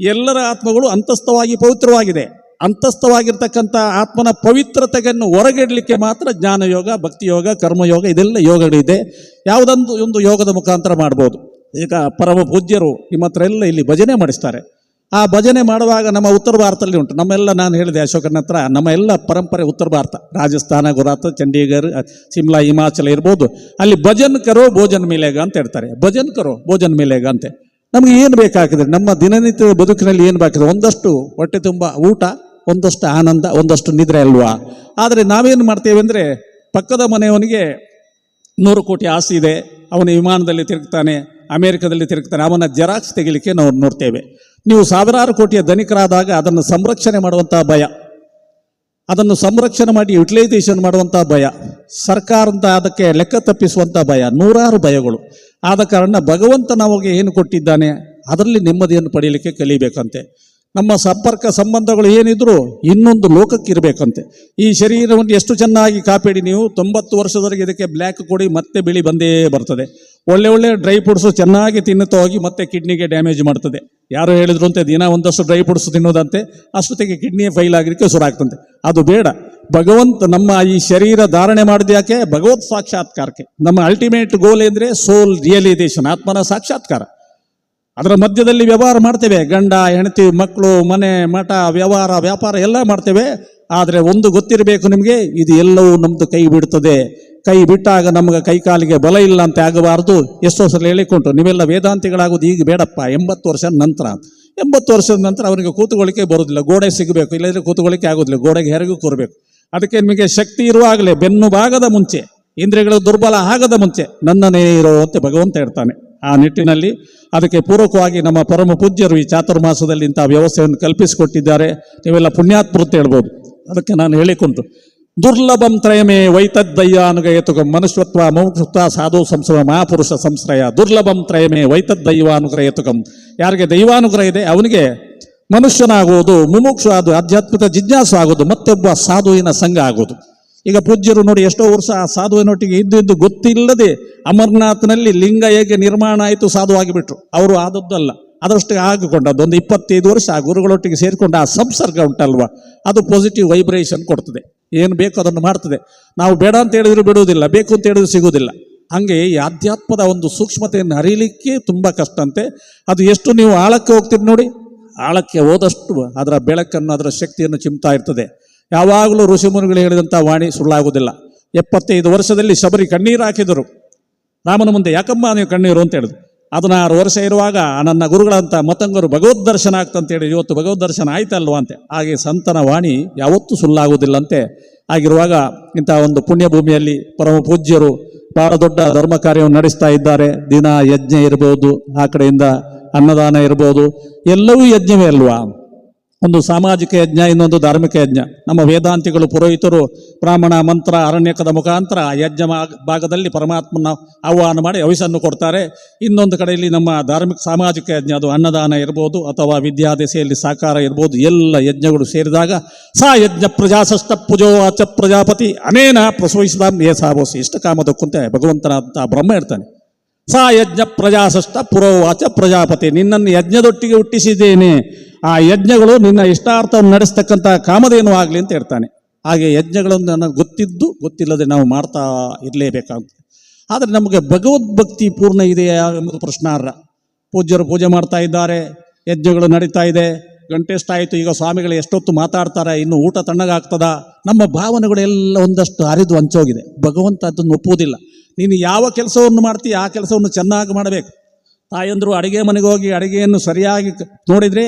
[SPEAKER 1] ಎಲ್ಲರ ಆತ್ಮಗಳು ಅಂತಸ್ಥವಾಗಿ ಪವಿತ್ರವಾಗಿದೆ. ಅಂತಸ್ಥವಾಗಿರ್ತಕ್ಕಂಥ ಆತ್ಮನ ಪವಿತ್ರತೆಯನ್ನು ಹೊರಗಿಡಲಿಕ್ಕೆ ಮಾತ್ರ ಜ್ಞಾನಯೋಗ, ಭಕ್ತಿಯೋಗ, ಕರ್ಮಯೋಗ ಇದೆಲ್ಲ ಯೋಗಗಳಿದೆ. ಯಾವುದೊಂದು ಒಂದು ಯೋಗದ ಮುಖಾಂತರ ಮಾಡ್ಬೋದು. ಈಗ ಪರಮ ಪೂಜ್ಯರು ನಿಮ್ಮ ಹತ್ರ ಎಲ್ಲ ಇಲ್ಲಿ ಭಜನೆ ಮಾಡಿಸ್ತಾರೆ. ಆ ಭಜನೆ ಮಾಡುವಾಗ ನಮ್ಮ ಉತ್ತರ ಭಾರತದಲ್ಲಿ ಉಂಟು. ನಮ್ಮೆಲ್ಲ ನಾನು ಹೇಳಿದೆ ಅಶೋಕನ ಹತ್ರ, ನಮ್ಮ ಎಲ್ಲ ಪರಂಪರೆ ಉತ್ತರ ಭಾರತ. ರಾಜಸ್ಥಾನ, ಗುಜರಾತ್, ಚಂಡೀಗಢ ಸಿಮ್ಲಾ ಹಿಮಾಚಲ ಇರ್ಬೋದು. ಅಲ್ಲಿ ಭಜನ್ ಕರೋ ಭೋಜನ್ ಮಿಲೇಗ ಅಂತ ಹೇಳ್ತಾರೆ. ಭಜನ್ ಕರೋ ಭೋಜನ್ ಮಿಲೇಗ ಅಂತೆ. ನಮಗೆ ಏನು ಬೇಕಾಗಿದೆ? ನಮ್ಮ ದಿನನಿತ್ಯದ ಬದುಕಿನಲ್ಲಿ ಏನು ಬೇಕಿದೆ ಒಂದಷ್ಟು ಹೊಟ್ಟೆ ತುಂಬ ಊಟ, ಒಂದಷ್ಟು ಆನಂದ, ಒಂದಷ್ಟು ನಿದ್ರೆ ಅಲ್ವಾ? ಆದರೆ ನಾವೇನು ಮಾಡ್ತೇವೆ ಅಂದರೆ ಪಕ್ಕದ ಮನೆಯವನಿಗೆ ನೂರು ಕೋಟಿ ಆಸ್ತಿ ಇದೆ, ಅವನ ವಿಮಾನದಲ್ಲಿ ತಿರುಗ್ತಾನೆ, ಅಮೇರಿಕದಲ್ಲಿ ತಿರುಗ್ತಾನೆ, ಅವನ ಜೆರಾಕ್ಸ್ ತೆಗಿಲಿಕ್ಕೆ ನಾವು ನೋಡ್ತೇವೆ. ನೀವು ಸಾವಿರಾರು ಕೋಟಿಯ ಧನಿಕರಾದಾಗ ಅದನ್ನು ಸಂರಕ್ಷಣೆ ಮಾಡುವಂಥ ಭಯ. ಅದನ್ನು ಸಂರಕ್ಷಣೆ ಮಾಡಿ ಯುಟಿಲೈಸೇಷನ್ ಮಾಡುವಂಥ ಭಯ. ಸರ್ಕಾರದ ಅದಕ್ಕೆ ಲೆಕ್ಕ ತಪ್ಪಿಸುವಂಥ ಭಯ, ನೂರಾರು ಭಯಗಳು. ಆದ ಕಾರಣ ಭಗವಂತ ನಮಗೆ ಏನು ಕೊಟ್ಟಿದ್ದಾನೆ, ಅದರಲ್ಲಿ ನೆಮ್ಮದಿಯನ್ನು ಪಡೆಯಲಿಕ್ಕೆ ಕಲಿಬೇಕಂತೆ. ನಮ್ಮ ಸಂಪರ್ಕ ಸಂಬಂಧಗಳು ಏನಿದ್ರು ಇನ್ನೊಂದು ಲೋಕಕ್ಕೆ ಇರಬೇಕಂತೆ. ಈ ಶರೀರವನ್ನು ಎಷ್ಟು ಚೆನ್ನಾಗಿ ಕಾಪಾಡಿ ನೀವು ತೊಂಬತ್ತು ವರ್ಷದವರೆಗೆ ಇದಕ್ಕೆ ಬ್ಲ್ಯಾಕ್ ಕೊಡಿ, ಮತ್ತೆ ಬಿಳಿ ಬಂದೇ ಬರ್ತದೆ. ಒಳ್ಳೆ ಒಳ್ಳೆ ಡ್ರೈ ಫ್ರೂಟ್ಸು ಚೆನ್ನಾಗಿ ತಿನ್ನುತ್ತಾ ಹೋಗಿ ಮತ್ತೆ ಕಿಡ್ನಿಗೆ ಡ್ಯಾಮೇಜ್ ಮಾಡ್ತದೆ. ಯಾರು ಹೇಳಿದ್ರು ಅಂತೆ, ದಿನ ಒಂದಷ್ಟು ಡ್ರೈ ಫ್ರೂಟ್ಸ್ ತಿನ್ನೋದಂತೆ, ಅಷ್ಟೊತ್ತಿಗೆ ಕಿಡ್ನಿ ಫೈಲ್ ಆಗಲಿಕ್ಕೆ ಶುರು ಆಗ್ತಂತೆ ಅದು ಬೇಡ. ಭಗವಂತ ನಮ್ಮ ಈ ಶರೀರ ಧಾರಣೆ ಮಾಡಿದ ಯಾಕೆ? ಭಗವತ್ ಸಾಕ್ಷಾತ್ಕಾರಕ್ಕೆ. ನಮ್ಮ ಅಲ್ಟಿಮೇಟ್ ಗೋಲ್ ಅಂದರೆ ಸೋಲ್ ರಿಯಲೈಸೇಷನ್ ಆತ್ಮನ ಸಾಕ್ಷಾತ್ಕಾರ. ಅದರ ಮಧ್ಯದಲ್ಲಿ ವ್ಯವಹಾರ ಮಾಡ್ತೇವೆ. ಗಂಡ, ಹೆಂಡತಿ ಮಕ್ಕಳು ಮನೆ, ಮಠ, ವ್ಯವಹಾರ, ವ್ಯಾಪಾರ ಎಲ್ಲ ಮಾಡ್ತೇವೆ. ಆದರೆ ಒಂದು ಗೊತ್ತಿರಬೇಕು ನಿಮಗೆ, ಇದು ಎಲ್ಲವೂ ನಮ್ಮದು ಕೈ ಬಿಡ್ತದೆ. ಕೈ ಬಿಟ್ಟಾಗ ನಮಗೆ ಕೈ ಕಾಲಿಗೆ ಬಲ ಇಲ್ಲ ಅಂತ ಆಗಬಾರ್ದು. ಎಷ್ಟೋ ಸಲ ಹೇಳಿಕೊಂಡು ನೀವೆಲ್ಲ ವೇದಾಂತಿಗಳಾಗೋದು ಈಗ ಬೇಡಪ್ಪ, ಎಂಬತ್ತು ವರ್ಷ ನಂತರ ಎಂಬತ್ತು ವರ್ಷದ ನಂತರ ಅವರಿಗೆ ಕೂತ್ಕೊಳ್ಳಿಕ್ಕೆ ಬರೋದಿಲ್ಲ. ಗೋಡೆ ಸಿಗಬೇಕು ಇಲ್ಲದ್ರೆ ಕೂತ್ಕೊಳ್ಳಿಕ್ಕೆ ಆಗೋದಿಲ್ಲ. ಗೋಡೆಗೆ ಹೆರಗು ಕೂರಬೇಕು. ಅದಕ್ಕೆ ನಿಮಗೆ ಶಕ್ತಿ ಇರುವಾಗಲೇ ಬೆನ್ನು ಭಾಗದ ಮುಂಚೆ, ಇಂದ್ರಿಯಗಳು ದುರ್ಬಲ ಆಗದ ಮುಂಚೆ ನನ್ನನೇ ಇರೋ ಅಂತ ಭಗವಂತ ಹೇಳ್ತಾನೆ. ಆ ನಿಟ್ಟಿನಲ್ಲಿ ಅದಕ್ಕೆ ಪೂರಕವಾಗಿ ನಮ್ಮ ಪರಮ ಪೂಜ್ಯರು ಈ ಚಾತುರ್ಮಾಸದಲ್ಲಿ ಇಂಥ ವ್ಯವಸ್ಥೆಯನ್ನು ಕಲ್ಪಿಸಿಕೊಟ್ಟಿದ್ದಾರೆ. ನೀವೆಲ್ಲ ಪುಣ್ಯಾತ್ಮರು ಹೇಳ್ಬೋದು. ಅದಕ್ಕೆ ನಾನು ಹೇಳಿಕೊಂಡು ದುರ್ಲಭಂ ತ್ರಯಮೇ ವೈತದ್ದಯ್ಯಾನುಗಯತುಗಂ ಮನುಷ್ಯತ್ವ ಮೋಕ್ಷತ್ವ ಸಾಧು ಸಂಸವ ಮಹಾಪುರುಷ ಸಂಶ್ರಯ. ದುರ್ಲಭಂ ತ್ರಯಮೇ ವೈತದ್ದೈವಾನುಗ್ರಯತುಗಂ ಯಾರಿಗೆ ದೈವಾನುಗ್ರಹ ಇದೆ ಅವನಿಗೆ ಮನುಷ್ಯನಾಗುವುದು, ಮುಮುಕ್ಷು ಆದ ಆಧ್ಯಾತ್ಮಿಕ ಜಿಜ್ಞಾಸು ಆಗೋದು ಮತ್ತೊಬ್ಬ ಸಾಧುವಿನ ಸಂಘ ಆಗೋದು ಈಗ ಪೂಜ್ಯರು ನೋಡಿ ಎಷ್ಟೋ ವರ್ಷ ಆ ಸಾಧುವಿನೊಟ್ಟಿಗೆ ಇದ್ದು ಗೊತ್ತಿಲ್ಲದೆ ಅಮರ್ನಾಥ್ನಲ್ಲಿ ಲಿಂಗ ಹೇಗೆ ನಿರ್ಮಾಣ ಆಯಿತು ಸಾಧು ಆಗಿಬಿಟ್ರು. ಅವರು ಆದದ್ದಲ್ಲ. ಅದರಷ್ಟೇ ಆಗಿಕೊಂಡದ್ದು ಒಂದು ಇಪ್ಪತ್ತೈದು ವರ್ಷ ಆ ಗುರುಗಳೊಟ್ಟಿಗೆ ಸೇರಿಕೊಂಡು ಆ ಸಂಸರ್ಗ ಉಂಟಲ್ವ? ಅದು ಪಾಸಿಟಿವ್ ವೈಬ್ರೇಷನ್ ಕೊಡ್ತದೆ. ಏನು ಬೇಕು ಅದನ್ನು ಮಾಡ್ತದೆ. ನಾವು ಬೇಡ ಅಂತ ಹೇಳಿದ್ರು ಬಿಡುವುದಿಲ್ಲ, ಬೇಕು ಅಂತ ಹೇಳಿದ್ರು ಸಿಗುವುದಿಲ್ಲ. ಹಾಗೆ ಈ ಆಧ್ಯಾತ್ಮದ ಒಂದು ಸೂಕ್ಷ್ಮತೆಯನ್ನು ಅರಿಲಿಕ್ಕೆ ತುಂಬ ಕಷ್ಟ ಅಂತೆ. ಅದು ಎಷ್ಟು ನೀವು ಆಳಕ್ಕೆ ಹೋಗ್ತೀರಿ ನೋಡಿ? ಆಳಕ್ಕೆ ಹೋದಷ್ಟು ಅದರ ಬೆಳಕನ್ನು, ಅದರ ಶಕ್ತಿಯನ್ನು ಚಿಮ್ತಾ ಇರ್ತದೆ. ಯಾವಾಗಲೂ ಋಷಿಮುನಿಗಳು ಹೇಳಿದಂಥ ವಾಣಿ ಸುಳ್ಳಾಗುವುದಿಲ್ಲ. ಎಪ್ಪತ್ತೈದು ವರ್ಷದಲ್ಲಿ ಶಬರಿ ಕಣ್ಣೀರು ಹಾಕಿದರು. ರಾಮನ ಮುಂದೆ ಯಾಕಮ್ಮ ನೀವು ಕಣ್ಣೀರು ಅಂತ ಹೇಳಿದ್ರು. ಹದಿನಾರು ವರ್ಷ ಇರುವಾಗ ನನ್ನ ಗುರುಗಳಂಥ ಮತಂಗರು ಭಗವದ್ ದರ್ಶನ ಆಗ್ತಂತೇಳಿ ಇವತ್ತು ಭಗವದ್ ದರ್ಶನ ಆಯ್ತಲ್ವಾ ಅಂತೆ. ಹಾಗೆ ಸಂತನ ವಾಣಿ ಯಾವತ್ತೂ ಸುಳ್ಳಾಗುವುದಿಲ್ಲಂತೆ. ಆಗಿರುವಾಗ ಇಂಥ ಒಂದು ಪುಣ್ಯ ಭೂಮಿಯಲ್ಲಿ ಪರಮ ಪೂಜ್ಯರು ಬಹಳ ದೊಡ್ಡ ಧರ್ಮ ಕಾರ್ಯವನ್ನು ನಡೆಸ್ತಾ ಇದ್ದಾರೆ. ದಿನ ಯಜ್ಞ ಇರ್ಬೋದು, ಆ ಕಡೆಯಿಂದ ಅನ್ನದಾನ ಇರ್ಬೋದು, ಎಲ್ಲವೂ ಯಜ್ಞವೇ ಅಲ್ವಾ? ಒಂದು ಸಾಮಾಜಿಕ ಯಜ್ಞ, ಇನ್ನೊಂದು ಧಾರ್ಮಿಕ ಯಜ್ಞ. ನಮ್ಮ ವೇದಾಂತಿಗಳು ಪುರೋಹಿತರು ಬ್ರಾಹ್ಮಣ ಮಂತ್ರ ಅರಣ್ಯಕದ ಮುಖಾಂತರ ಯಜ್ಞ ಭಾಗದಲ್ಲಿ ಪರಮಾತ್ಮನ ಆಹ್ವಾನ ಮಾಡಿ ಅವಿಸನ್ನು ಕೊಡ್ತಾರೆ. ಇನ್ನೊಂದು ಕಡೆಯಲ್ಲಿ ನಮ್ಮ ಧಾರ್ಮಿಕ, ಸಾಮಾಜಿಕ ಯಜ್ಞ, ಅದು ಅನ್ನದಾನ ಇರ್ಬೋದು, ಅಥವಾ ವಿದ್ಯಾದೆಸೆಯಲ್ಲಿ ಸಾಕಾರ ಇರ್ಬೋದು, ಎಲ್ಲ ಯಜ್ಞಗಳು ಸೇರಿದಾಗ, ಸಾ ಯಜ್ಞ ಪ್ರಜಾಸಷ್ಟ ಪುಜೋ ಆಚ ಪ್ರಜಾಪತಿ, ಅನೇನ ಪ್ರಸವಿಸಿದ ಏ ಸಾಬೋಸಿ ಇಷ್ಟ ಕಾಮದಕ್ಕಂತೆ ಭಗವಂತನ ಅಂತ ಬ್ರಹ್ಮ ಇರ್ತಾನೆ. ಸಾ ಯಜ್ಞ ಪ್ರಜಾಸಷ್ಟ ಪುರೋವಾಚ ಪ್ರಜಾಪತಿ ನಿನ್ನನ್ನು ಯಜ್ಞದೊಟ್ಟಿಗೆ ಹುಟ್ಟಿಸಿದ್ದೇನೆ. ಆ ಯಜ್ಞಗಳು ನಿನ್ನ ಇಷ್ಟಾರ್ಥವನ್ನು ನಡೆಸ್ತಕ್ಕಂಥ ಕಾಮಧೇನು ಆಗಲಿ ಅಂತ ಹೇಳ್ತಾನೆ. ಹಾಗೆ ಯಜ್ಞಗಳನ್ನು ನನಗೆ ಗೊತ್ತಿದ್ದು ಗೊತ್ತಿಲ್ಲದೆ ನಾವು ಮಾಡ್ತಾ ಇರಲೇಬೇಕಾಗುತ್ತೆ. ಆದರೆ ನಮಗೆ ಭಗವದ್ಭಕ್ತಿ ಪೂರ್ಣ ಇದೆಯಾ ಎಂಬುದು ಪ್ರಶ್ನಾರ್ಹ ಪೂಜ್ಯರು ಪೂಜೆ ಮಾಡ್ತಾ ಇದ್ದಾರೆ, ಯಜ್ಞಗಳು ನಡೀತಾ ಇದೆ. ಗಂಟೆಷ್ಟಾಯಿತು ಈಗ ಸ್ವಾಮಿಗಳು ಎಷ್ಟೊತ್ತು ಮಾತಾಡ್ತಾರೆ, ಇನ್ನು ಊಟ ತಣ್ಣಗಾಗ್ತದ? ನಮ್ಮ ಭಾವನೆಗಳೆಲ್ಲ ಒಂದಷ್ಟು ಹರಿದು ಹಂಚೋಗಿದೆ. ಭಗವಂತ ಅದನ್ನು ಒಪ್ಪುವುದಿಲ್ಲ. ನೀನು ಯಾವ ಕೆಲಸವನ್ನು ಮಾಡ್ತೀಯ, ಆ ಕೆಲಸವನ್ನು ಚೆನ್ನಾಗಿ ಮಾಡಬೇಕು. ತಾಯಂದರು ಅಡುಗೆ ಮನೆಗೆ ಹೋಗಿ ಅಡುಗೆಯನ್ನು ಸರಿಯಾಗಿ ನೋಡಿದರೆ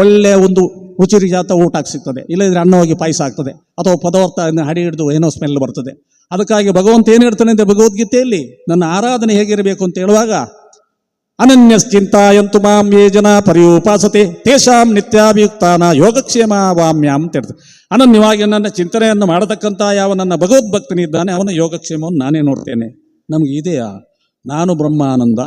[SPEAKER 1] ಒಳ್ಳೆಯ ಒಂದು ಉಚಿರಿ ಜಾತ ಊಟ ಸಿಗ್ತದೆ. ಇಲ್ಲದಿದ್ರೆ ಅನ್ನ ಹೋಗಿ ಪಾಯಸ ಆಗ್ತದೆ. ಅಥವಾ ಪದಾರ್ಥ ಹಡಿ ಹಿಡಿದು ಏನೋ ಸ್ಮೆಲ್ ಬರ್ತದೆ. ಅದಕ್ಕಾಗಿ ಭಗವಂತ ಏನು ಹೇಳ್ತಾನೆ ಅಂದರೆ ಭಗವದ್ಗೀತೆಯಲ್ಲಿ? ನನ್ನ ಆರಾಧನೆ ಹೇಗಿರಬೇಕು ಅಂತ ಹೇಳುವಾಗ, ಅನನ್ಯಶ್ಚಿಂತಾಯಂತು ಮಾಂ ಯೇ ಜನ ಪರ್ಯುಪಾಸತೆ, ತೇಷಾಂ ನಿತ್ಯಾಭಿಯುಕ್ತಾನ ಯೋಗಕ್ಷೇಮ ವಾಮ್ಯಾಂ ಅಂತ ಹೇಳ್ತಾರೆ ಅನನ್ಯವಾಗಿ ನನ್ನ ಚಿಂತನೆಯನ್ನು ಮಾಡತಕ್ಕಂಥ ಯಾವ ನನ್ನ ಭಗವದ್ಭಕ್ತನಿದ್ದಾನೆ, ಅವನ ಯೋಗಕ್ಷೇಮವನ್ನು ನಾನೇ ನೋಡ್ತೇನೆ. ನಮಗೆ ಇದೆಯಾ? ನಾನು ಬ್ರಹ್ಮಾನಂದ.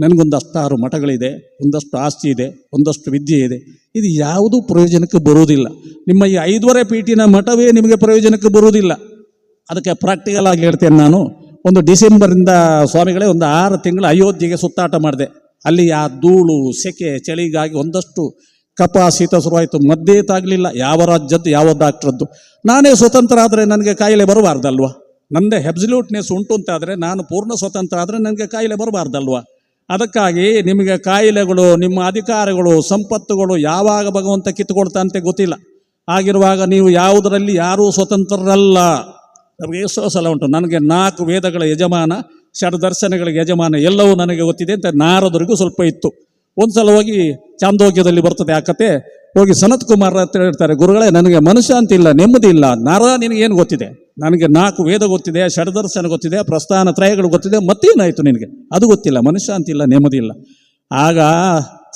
[SPEAKER 1] ನನಗೊಂದು ಅಷ್ಟಾರು ಮಠಗಳಿದೆ, ಒಂದಷ್ಟು ಆಸ್ತಿ ಇದೆ, ಒಂದಷ್ಟು ವಿದ್ಯೆ ಇದೆ. ಇದು ಯಾವುದೂ ಪ್ರಯೋಜನಕ್ಕೆ ಬರುವುದಿಲ್ಲ. ನಿಮ್ಮ ಈ ಐದುವರೆ ಪೀಠಿನ ಮಠವೇ ನಿಮಗೆ ಪ್ರಯೋಜನಕ್ಕೆ ಬರುವುದಿಲ್ಲ. ಅದಕ್ಕೆ ಪ್ರಾಕ್ಟಿಕಲ್ ಆಗಿ ಹೇಳ್ತೇನೆ ನಾನು. ಒಂದು ಡಿಸೆಂಬರಿಂದ ಸ್ವಾಮಿಗಳೇ ಒಂದು ಆರು ತಿಂಗಳು ಅಯೋಧ್ಯೆಗೆ ಸುತ್ತಾಟ ಮಾಡಿದೆ. ಅಲ್ಲಿ ಆ ಧೂಳು, ಸೆಕೆ, ಚಳಿಗಾಗಿ ಒಂದಷ್ಟು ಕಪ ಶೀತ ಶುರುವಾಯಿತು. ಮದ್ದೇತಾಗಲಿಲ್ಲ ಯಾವ ರಾಜ್ಯದ್ದು, ಯಾವ ಡಾಕ್ಟ್ರದ್ದು. ನಾನೇ ಸ್ವತಂತ್ರ ಆದರೆ ನನಗೆ ಕಾಯಿಲೆ ಬರಬಾರ್ದಲ್ವಾ? ನಂದೇ ಹೆಬ್ಸಲ್ಯೂಟ್ನೆಸ್ ಉಂಟು ಅಂತಾದರೆ ನಾನು ಪೂರ್ಣ ಸ್ವತಂತ್ರ ಆದರೆ ನನಗೆ ಕಾಯಿಲೆ ಬರಬಾರ್ದಲ್ವಾ? ಅದಕ್ಕಾಗಿ ನಿಮಗೆ ಕಾಯಿಲೆಗಳು, ನಿಮ್ಮ ಅಧಿಕಾರಗಳು, ಸಂಪತ್ತುಗಳು ಯಾವಾಗ ಭಗವಂತ ಕಿತ್ತುಕೊಳ್ತಾಂತೆ ಗೊತ್ತಿಲ್ಲ. ಆಗಿರುವಾಗ ನೀವು ಯಾವುದರಲ್ಲಿ ಯಾರೂ ಸ್ವತಂತ್ರರಲ್ಲ. ನಮಗೆ ಎಷ್ಟೋ ಸಲ ಉಂಟು. ನನಗೆ ನಾಲ್ಕು ವೇದಗಳ ಯಜಮಾನ ಷಡ್ದರ್ಶನಗಳ ಯಜಮಾನ ಎಲ್ಲವೂ ನನಗೆ ಗೊತ್ತಿದೆ ಅಂತ ನಾರದರಿಗೂ ಸ್ವಲ್ಪ ಇತ್ತು. ಒಂದು ಸಲ ಹೋಗಿ ಚಾಂದೋಗ್ಯದಲ್ಲಿ ಬರ್ತದೆ ಆ ಕತೆ. ಹೋಗಿ ಸನತ್ ಕುಮಾರ್ ಅಂತ ಹೇಳ್ತಾರೆ, ಗುರುಗಳೇ, ನನಗೆ ಮನಃಶಾಂತಿ ಇಲ್ಲ ನೆಮ್ಮದಿ ಇಲ್ಲ. ನರ ಏನು ಗೊತ್ತಿದೆ? ನನಗೆ ನಾಲ್ಕು ವೇದ ಗೊತ್ತಿದೆ, ಷಡದರ್ಶನ ಗೊತ್ತಿದೆ, ಪ್ರಸ್ಥಾನ ತ್ರಯಗಳು ಗೊತ್ತಿದೆ, ಮತ್ತೇನಾಯಿತು ನಿನಗೆ? ಅದು ಗೊತ್ತಿಲ್ಲ. ಮನಃಶಾಂತಿ ಇಲ್ಲ ನೆಮ್ಮದಿ ಇಲ್ಲ. ಆಗ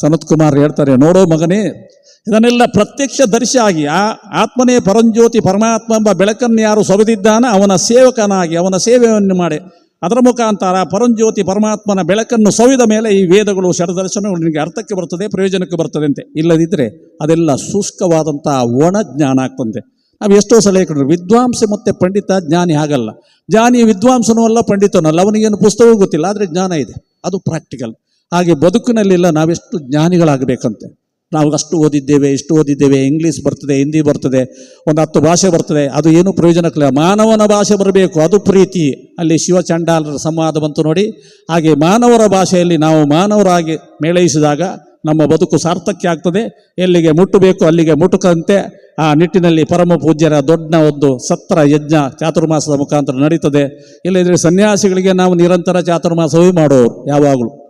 [SPEAKER 1] ಸನತ್ ಕುಮಾರ್ ಹೇಳ್ತಾರೆ, ನೋಡೋ ಮಗನೇ, ಇದನ್ನೆಲ್ಲ ಪ್ರತ್ಯಕ್ಷ ದರ್ಶಿ ಆಗಿ, ಆ ಆತ್ಮನೇ ಪರಂಜ್ಯೋತಿ ಪರಮಾತ್ಮ ಎಂಬ ಬೆಳಕನ್ನು ಯಾರು ಸೊಬದಿದ್ದಾನ ಅವನ ಸೇವಕನಾಗಿ, ಅವನ ಸೇವೆಯನ್ನು ಮಾಡಿ ಅದರ ಮುಖಾಂತರ ಪರಂಜ್ಯೋತಿ ಪರಮಾತ್ಮನ ಬೆಳಕನ್ನು ಸವಿದ ಮೇಲೆ ಈ ವೇದಗಳು ಶರದರ್ಶನಗಳು ನಿಮಗೆ ಅರ್ಥಕ್ಕೆ ಬರ್ತದೆ, ಪ್ರಯೋಜನಕ್ಕೆ ಬರ್ತದೆ ಅಂತೆ ಇಲ್ಲದಿದ್ದರೆ ಅದೆಲ್ಲ ಶುಷ್ಕವಾದಂಥ ಒಣ ಜ್ಞಾನ ಆಗ್ತಂತೆ. ನಾವು ಎಷ್ಟೋ ಸಲ ಹೇಳ್ಕೊಂಡ್ರೆ, ವಿದ್ವಾಂಸ ಮತ್ತು ಪಂಡಿತ ಜ್ಞಾನಿ ಆಗಲ್ಲ ಜ್ಞಾನಿ ವಿದ್ವಾಂಸನೂ ಅಲ್ಲ ಪಂಡಿತನೂ ಅಲ್ಲ ಅವನಿಗೇನು ಪುಸ್ತಕವೂ ಗೊತ್ತಿಲ್ಲ, ಆದರೆ ಜ್ಞಾನ ಇದೆ. ಅದು ಪ್ರಾಕ್ಟಿಕಲ್ ಹಾಗೆ ಬದುಕಿನಲ್ಲಿಲ್ಲ ನಾವೆಷ್ಟು ಜ್ಞಾನಿಗಳಾಗಬೇಕಂತೆ. ನಾವು ಅಷ್ಟು ಓದಿದ್ದೇವೆ, ಇಷ್ಟು ಓದಿದ್ದೇವೆ, ಇಂಗ್ಲೀಷ್ ಬರ್ತದೆ, ಹಿಂದಿ ಬರ್ತದೆ, ಒಂದು ಹತ್ತು ಭಾಷೆ ಬರ್ತದೆ, ಅದು ಏನು ಪ್ರಯೋಜನಕ್ಕಿಲ್ಲ. ಮಾನವನ ಭಾಷೆ ಬರಬೇಕು, ಅದು ಪ್ರೀತಿ. ಅಲ್ಲಿ ಶಿವಚಂಡಾಲರ ಸಂವಾದ ಬಂತು ನೋಡಿ, ಹಾಗೆ ಮಾನವರ ಭಾಷೆಯಲ್ಲಿ ನಾವು ಮಾನವರಾಗಿ ಮೇಳೈಸಿದಾಗ ನಮ್ಮ ಬದುಕು ಸಾರ್ಥಕ್ಯ ಆಗ್ತದೆ. ಎಲ್ಲಿಗೆ ಮುಟ್ಟಬೇಕು, ಅಲ್ಲಿಗೆ ಮುಟುಕಂತೆ ಆ ನಿಟ್ಟಿನಲ್ಲಿ ಪರಮ ಪೂಜ್ಯರ ದೊಡ್ಡ ಒಂದು ಸತ್ರ ಯಜ್ಞ ಚಾತುರ್ಮಾಸದ ಮುಖಾಂತರ ನಡೀತದೆ. ಇಲ್ಲದಿದ್ದರೆ ಸನ್ಯಾಸಿಗಳಿಗೆ ನಾವು ನಿರಂತರ ಚಾತುರ್ಮಾಸವೇ ಮಾಡೋರು ಯಾವಾಗಲೂ.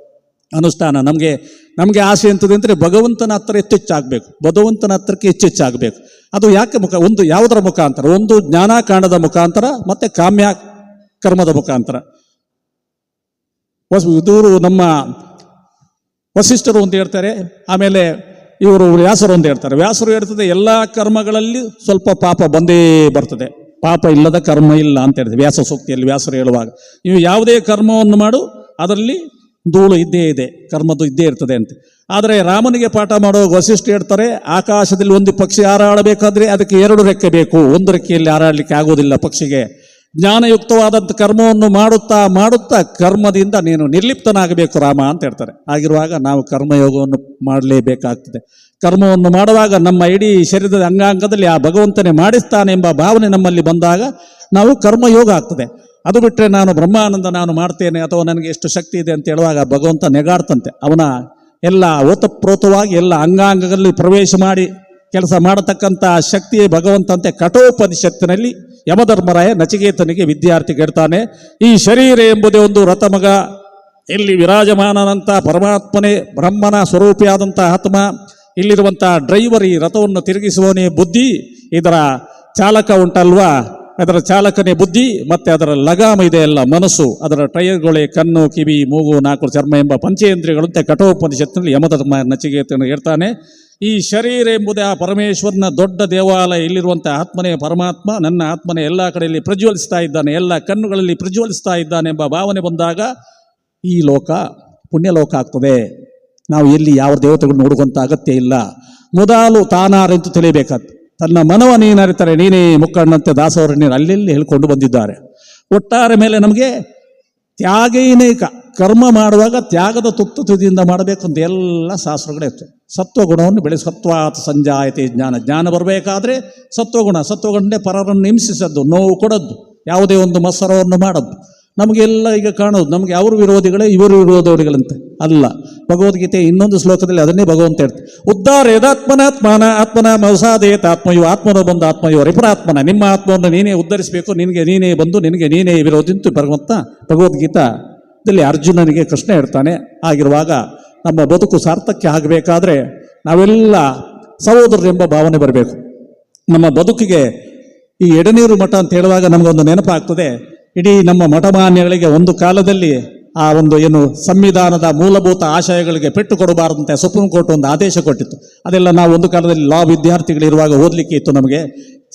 [SPEAKER 1] ಅನುಷ್ಠಾನ. ನಮಗೆ ನಮಗೆ ಆಸೆ ಎಂಥದ್ದು ಅಂದರೆ ಭಗವಂತನ ಹತ್ರ ಹೆಚ್ಚೆಚ್ಚಾಗಬೇಕು. ಭಗವಂತನ ಹತ್ರಕ್ಕೆ ಹೆಚ್ಚೆಚ್ಚಾಗಬೇಕು. ಅದು ಯಾಕೆ ಮುಖ, ಒಂದು ಯಾವುದರ ಮುಖಾಂತರ? ಒಂದು ಜ್ಞಾನಾಕಾಂಡದ ಮುಖಾಂತರ ಮತ್ತು ಕಾಮ್ಯ ಕರ್ಮದ ಮುಖಾಂತರ. ವಸ್- ಇದೂರು ನಮ್ಮ ವಸಿಷ್ಠರು ಅಂತ ಹೇಳ್ತಾರೆ, ಆಮೇಲೆ ಇವರು ವ್ಯಾಸರು ಅಂತ ಹೇಳ್ತಾರೆ. ವ್ಯಾಸರು ಹೇಳ್ತದೆ, ಎಲ್ಲ ಕರ್ಮಗಳಲ್ಲಿ ಸ್ವಲ್ಪ ಪಾಪ ಬಂದೇ ಬರ್ತದೆ. ಪಾಪ ಇಲ್ಲದ ಕರ್ಮ ಇಲ್ಲ ಅಂತ ಹೇಳ್ತಾರೆ ವ್ಯಾಸ ಸೂಕ್ತಿಯಲ್ಲಿ ವ್ಯಾಸರು ಹೇಳುವಾಗ. ನೀವು ಯಾವುದೇ ಕರ್ಮವನ್ನು ಮಾಡು, ಅದರಲ್ಲಿ ಧೂಳು ಇದ್ದೇ ಇದೆ, ಕರ್ಮದ್ದು ಇದ್ದೇ ಇರ್ತದೆ ಅಂತ. ಆದರೆ ರಾಮನಿಗೆ ಪಾಠ ಮಾಡುವಾಗ ವಸಿಷ್ಠ ಹೇಳ್ತಾರೆ, ಆಕಾಶದಲ್ಲಿ ಒಂದು ಪಕ್ಷಿ ಹಾರಾಡಬೇಕಾದ್ರೆ ಅದಕ್ಕೆ ಎರಡು ರೆಕ್ಕೆ ಬೇಕು. ಒಂದು ರೆಕ್ಕೆಯಲ್ಲಿ ಹಾರಾಡಲಿಕ್ಕೆ ಆಗೋದಿಲ್ಲ ಪಕ್ಷಿಗೆ. ಜ್ಞಾನಯುಕ್ತವಾದಂಥ ಕರ್ಮವನ್ನು ಮಾಡುತ್ತಾ ಮಾಡುತ್ತಾ ಕರ್ಮದಿಂದ ನೀನು ನಿರ್ಲಿಪ್ತನಾಗಬೇಕು ರಾಮ ಅಂತ ಹೇಳ್ತಾರೆ. ಆಗಿರುವಾಗ ನಾವು ಕರ್ಮಯೋಗವನ್ನು ಮಾಡಲೇಬೇಕಾಗ್ತದೆ. ಕರ್ಮವನ್ನು ಮಾಡುವಾಗ ನಮ್ಮ ಇಡೀ ಶರೀರದ ಅಂಗಾಂಗದಲ್ಲಿ ಆ ಭಗವಂತನೇ ಮಾಡಿಸ್ತಾನೆ ಎಂಬ ಭಾವನೆ ನಮ್ಮಲ್ಲಿ ಬಂದಾಗ ನಾವು ಕರ್ಮಯೋಗ ಆಗ್ತದೆ. ಅದು ಬಿಟ್ಟರೆ ನಾನು ಬ್ರಹ್ಮಾನಂದ ನಾನು ಮಾಡ್ತೇನೆ ಅಥವಾ ನನಗೆ ಎಷ್ಟು ಶಕ್ತಿ ಇದೆ ಅಂತ ಹೇಳುವಾಗ ಭಗವಂತ ನೆಗಾಡ್ತಂತೆ. ಅವನ ಎಲ್ಲ ಓತಪ್ರೋತವಾಗಿ ಎಲ್ಲ ಅಂಗಾಂಗಗಳಲ್ಲಿ ಪ್ರವೇಶ ಮಾಡಿ ಕೆಲಸ ಮಾಡತಕ್ಕಂಥ ಶಕ್ತಿಯೇ ಭಗವಂತಂತೆ ಕಠೋಪನಿಷತ್ತಿನಲ್ಲಿ ಯಮಧರ್ಮರಾಯ ನಚಿಕೇತನಿಗೆ ವಿದ್ಯಾರ್ಥಿ ಕೇಳ್ತಾನೆ, ಈ ಶರೀರ ಎಂಬುದೇ ಒಂದು ರಥಮಗ. ಇಲ್ಲಿ ವಿರಾಜಮಾನನಂತ ಪರಮಾತ್ಮನೇ ಬ್ರಹ್ಮನ ಸ್ವರೂಪಿಯಾದಂಥ ಆತ್ಮ. ಇಲ್ಲಿರುವಂಥ ಡ್ರೈವರ್ ಈ ರಥವನ್ನು ತಿರುಗಿಸುವವನೇ ಬುದ್ಧಿ. ಇದರ ಚಾಲಕ ಉಂಟಲ್ವಾ? ಅದರ ಚಾಲಕನೇ ಬುದ್ಧಿ, ಮತ್ತೆ ಅದರ ಲಗಾಮ ಇದೆ ಎಲ್ಲ ಮನಸ್ಸು, ಅದರ ಟೈರ್ಗಳೇ ಕಣ್ಣು, ಕಿವಿ, ಮೂಗು, ನಾಲ್ಕು ಚರ್ಮ ಎಂಬ ಪಂಚೇಂದ್ರಿಯಗಳಂತೆ ಕಠೋಪನಿಷತ್ತಿನಲ್ಲಿ ಯಮಧರ್ಮ ನಚಿಕೇತನ ಹೇಳ್ತಾನೆ, ಈ ಶರೀರ ಎಂಬುದೇ ಆ ಪರಮೇಶ್ವರನ ದೊಡ್ಡ ದೇವಾಲಯ. ಇಲ್ಲಿರುವಂಥ ಆತ್ಮನೇ ಪರಮಾತ್ಮ. ನನ್ನ ಆತ್ಮನೇ ಎಲ್ಲ ಕಡೆಯಲ್ಲಿ ಪ್ರಜ್ವಲಿಸ್ತಾ ಇದ್ದಾನೆ, ಎಲ್ಲ ಕಣ್ಣುಗಳಲ್ಲಿ ಪ್ರಜ್ವಲಿಸ್ತಾ ಇದ್ದಾನೆ ಎಂಬ ಭಾವನೆ ಬಂದಾಗ, ಈ ಲೋಕ ಪುಣ್ಯಲೋಕ ಆಗ್ತದೆ. ನಾವು ಎಲ್ಲಿ ಯಾವ ದೇವತೆಗಳು ನೋಡುವಂಥ ಅಗತ್ಯ ಇಲ್ಲ. ಮೊದಲು ತಾನಾರೆಂದು ತಿಳಿಯಬೇಕಾದ್ದು ತನ್ನ ಮನವ ನೀನರಿತಾರೆ ನೀನೇ ಮುಕ್ಕಣ್ಣಂತೆ ದಾಸವರು ನೀನು ಅಲ್ಲೆಲ್ಲಿ ಹೇಳ್ಕೊಂಡು ಬಂದಿದ್ದಾರೆ. ಒಟ್ಟಾರೆ ಮೇಲೆ ನಮಗೆ ತ್ಯಾಗೈನೇಕ ಕರ್ಮ ಮಾಡುವಾಗ ತ್ಯಾಗದ ತುತ್ತು ತುದಿಯಿಂದ ಮಾಡಬೇಕು ಅಂತ ಎಲ್ಲ ಶಾಸ್ತ್ರಗಳಿರುತ್ತೆ ಸತ್ವಗುಣವನ್ನು ಬೆಳೆ, ಸತ್ವಾತ್ ಸಂಜಾಯತೆ ಜ್ಞಾನ. ಜ್ಞಾನ ಬರಬೇಕಾದ್ರೆ ಸತ್ವಗುಣ. ಸತ್ವಗುಣನೇ ಪರರನ್ನು ಹಿಂಸಿಸದ್ದು, ನೋವು ಕೊಡದ್ದು. ಯಾವುದೇ ಒಂದು ಮತ್ಸರವನ್ನು ಮಾಡದ್ದು. ನಮಗೆಲ್ಲ ಈಗ ಕಾಣೋದು, ನಮಗೆ ಅವರು ವಿರೋಧಿಗಳೇ ಇವರು ವಿರೋಧಿಗಳಂತೆ. ಅಲ್ಲ, ಭಗವದ್ಗೀತೆ ಇನ್ನೊಂದು ಶ್ಲೋಕದಲ್ಲಿ ಅದನ್ನೇ ಭಗವಂತ ಹೇಳ್ತಾರೆ ಉದ್ಧಾರ ಯದಾತ್ಮನಾತ್ಮನ ಆತ್ಮನ ಮಸಾದೇತ ಆತ್ಮಯು, ಆತ್ಮನ ಬಂದು ಆತ್ಮಯು ರಿಪರಾತ್ಮನ ನಿಮ್ಮ ಆತ್ಮವನ್ನು ನೀನೇ ಉದ್ಧರಿಸಬೇಕು, ನಿನಗೆ ನೀನೇ ಬಂದು, ನಿನಗೆ ನೀನೇ ವಿರೋಧಿಂತು ಭಗವಂತ. ಭಗವದ್ಗೀತಾದಲ್ಲಿ ಅರ್ಜುನನಿಗೆ ಕೃಷ್ಣ ಹೇಳ್ತಾನೆ, ಆಗಿರುವಾಗ ನಮ್ಮ ಬದುಕು ಸಾರ್ಥಕ್ಯ ಆಗಬೇಕಾದ್ರೆ ನಾವೆಲ್ಲ ಸಹೋದರರೆಂಬ ಭಾವನೆ ಬರಬೇಕು. ನಮ್ಮ ಬದುಕಿಗೆ ಈ ಎಡನೀರು ಮಠ ಅಂತ ಹೇಳುವಾಗ ನಮಗೊಂದು ನೆನಪಾಗ್ತದೆ ಇಡೀ ನಮ್ಮ ಮಠಮಾನ್ಯಗಳಿಗೆ ಒಂದು ಕಾಲದಲ್ಲಿ ಆ ಒಂದು ಏನು ಸಂವಿಧಾನದ ಮೂಲಭೂತ ಆಶಯಗಳಿಗೆ ಪೆಟ್ಟು ಕೊಡಬಾರದಂತೆ ಸುಪ್ರೀಂ ಕೋರ್ಟ್ ಒಂದು ಆದೇಶ ಕೊಟ್ಟಿತ್ತು. ಅದೆಲ್ಲ ನಾವು ಒಂದು ಕಾಲದಲ್ಲಿ ಲಾ ವಿದ್ಯಾರ್ಥಿಗಳಿರುವಾಗ ಓದಲಿಕ್ಕೆ ಇತ್ತು ನಮಗೆ.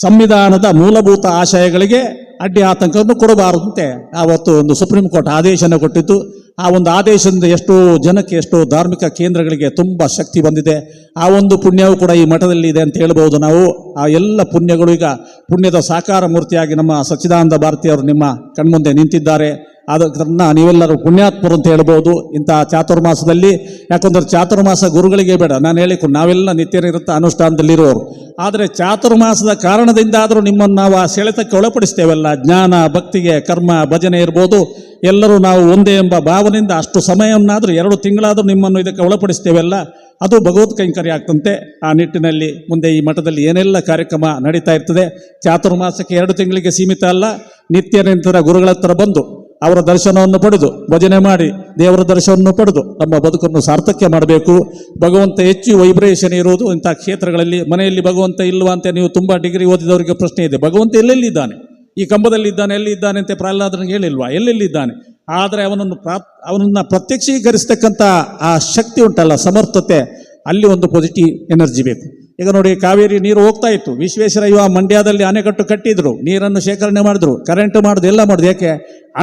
[SPEAKER 1] ಸಂವಿಧಾನದ ಮೂಲಭೂತ ಆಶಯಗಳಿಗೆ ಅಡ್ಡಿ ಆತಂಕವನ್ನು ಕೊಡಬಾರದಂತೆ ಆವತ್ತು ಒಂದು ಸುಪ್ರೀಂ ಕೋರ್ಟ್ ಆದೇಶನ ಕೊಟ್ಟಿತ್ತು ಆ ಒಂದು ಆದೇಶದಿಂದ ಎಷ್ಟೋ ಜನಕ್ಕೆ ಎಷ್ಟೋ ಧಾರ್ಮಿಕ ಕೇಂದ್ರಗಳಿಗೆ ತುಂಬ ಶಕ್ತಿ ಬಂದಿದೆ. ಆ ಒಂದು ಪುಣ್ಯವು ಕೂಡ ಈ ಮಠದಲ್ಲಿ ಇದೆ ಅಂತ ಹೇಳ್ಬೋದು ನಾವು. ಆ ಎಲ್ಲ ಪುಣ್ಯಗಳು ಈಗ ಪುಣ್ಯದ ಸಾಕಾರ ಮೂರ್ತಿಯಾಗಿ ನಮ್ಮ ಸಚ್ಚಿದಾನಂದ ಭಾರತಿಯವರು ನಿಮ್ಮ ಕಣ್ಮುಂದೆ ನಿಂತಿದ್ದಾರೆ. ಅದನ್ನ ನೀವೆಲ್ಲರೂ ಪುಣ್ಯಾತ್ಮರು ಅಂತ ಹೇಳ್ಬೋದು. ಇಂಥ ಚಾತುರ್ಮಾಸದಲ್ಲಿ, ಯಾಕಂದ್ರೆ ಚಾತುರ್ಮಾಸ ಗುರುಗಳಿಗೆ ಬೇಡ. ನಾನು ಹೇಳಿಕು ನಾವೆಲ್ಲ ನಿತ್ಯನಿರುತ್ತ ಅನುಷ್ಠಾನದಲ್ಲಿರುವವರು ಆದರೆ ಚಾತುರ್ಮಾಸದ ಕಾರಣದಿಂದ ಆದರೂ ನಿಮ್ಮನ್ನು ನಾವು ಆ ಸೆಳೆತಕ್ಕೆ ಒಳಪಡಿಸ್ತೇವಲ್ಲ ಜ್ಞಾನ, ಭಕ್ತಿಗೆ, ಕರ್ಮ, ಭಜನೆ ಇರ್ಬೋದು. ಎಲ್ಲರೂ ನಾವು ಒಂದೇ ಎಂಬ ಭಾವನೆಯಿಂದ ಅಷ್ಟು ಸಮಯವನ್ನಾದರೂ ಎರಡು ತಿಂಗಳಾದರೂ ನಿಮ್ಮನ್ನು ಇದಕ್ಕೆ ಒಳಪಡಿಸ್ತೇವಲ್ಲ ಅದು ಭಗವತ್ ಕೈಂಕರ್ಯ ಆಗ್ತಂತೆ. ಆ ನಿಟ್ಟಿನಲ್ಲಿ ಮುಂದೆ ಈ ಮಠದಲ್ಲಿ ಏನೆಲ್ಲ ಕಾರ್ಯಕ್ರಮ ನಡೀತಾ ಇರ್ತದೆ. ಚಾತುರ್ಮಾಸಕ್ಕೆ ಎರಡು ತಿಂಗಳಿಗೆ ಸೀಮಿತ ಅಲ್ಲ. ನಿತ್ಯ ನಿಂತರ ಗುರುಗಳ ಹತ್ರ ಬಂದು ಅವರ ದರ್ಶನವನ್ನು ಪಡೆದು ಭಜನೆ ಮಾಡಿ ದೇವರ ದರ್ಶನವನ್ನು ಪಡೆದು ನಮ್ಮ ಬದುಕನ್ನು ಸಾರ್ಥಕ್ಯ ಮಾಡಬೇಕು. ಭಗವಂತ ಹೆಚ್ಚು ವೈಬ್ರೇಷನ್ ಇರುವುದು ಇಂಥ ಕ್ಷೇತ್ರಗಳಲ್ಲಿ ಮನೆಯಲ್ಲಿ ಭಗವಂತ ಇಲ್ವಾ ಅಂತ ನೀವು ತುಂಬ ಡಿಗ್ರಿ ಓದಿದವರಿಗೆ ಪ್ರಶ್ನೆ ಇದೆ. ಭಗವಂತ ಎಲ್ಲೆಲ್ಲಿದ್ದಾನೆ? ಈ ಕಂಬದಲ್ಲಿ ಇದ್ದಾನೆ ಎಲ್ಲಿದ್ದಾನೆ ಅಂತ ಪ್ರಹ್ಲಾದನಿಗೆ ಹೇಳಿಲ್ವಾ? ಎಲ್ಲೆಲ್ಲಿದ್ದಾನೆ? ಆದರೆ ಅವನನ್ನು ಪ್ರಾ, ಅವನನ್ನು ಪ್ರತ್ಯಕ್ಷೀಕರಿಸ್ತಕ್ಕಂಥ ಆ ಶಕ್ತಿ ಉಂಟಲ್ಲ, ಸಮರ್ಥತೆ, ಅಲ್ಲಿ ಒಂದು ಪಾಸಿಟಿವ್ ಎನರ್ಜಿ ಬೇಕು. ಈಗ ನೋಡಿ ಕಾವೇರಿ ನೀರು ಹೋಗ್ತಾ ಇತ್ತು. ವಿಶ್ವೇಶ್ವರಯ್ಯ ಮಂಡ್ಯದಲ್ಲಿ ಅಣೆಕಟ್ಟು ಕಟ್ಟಿದ್ರು. ನೀರನ್ನು ಶೇಖರಣೆ ಮಾಡಿದ್ರು. ಕರೆಂಟ್ ಮಾಡಿದ್ರು ಎಲ್ಲ ಮಾಡಿದ್ರು ಯಾಕೆ?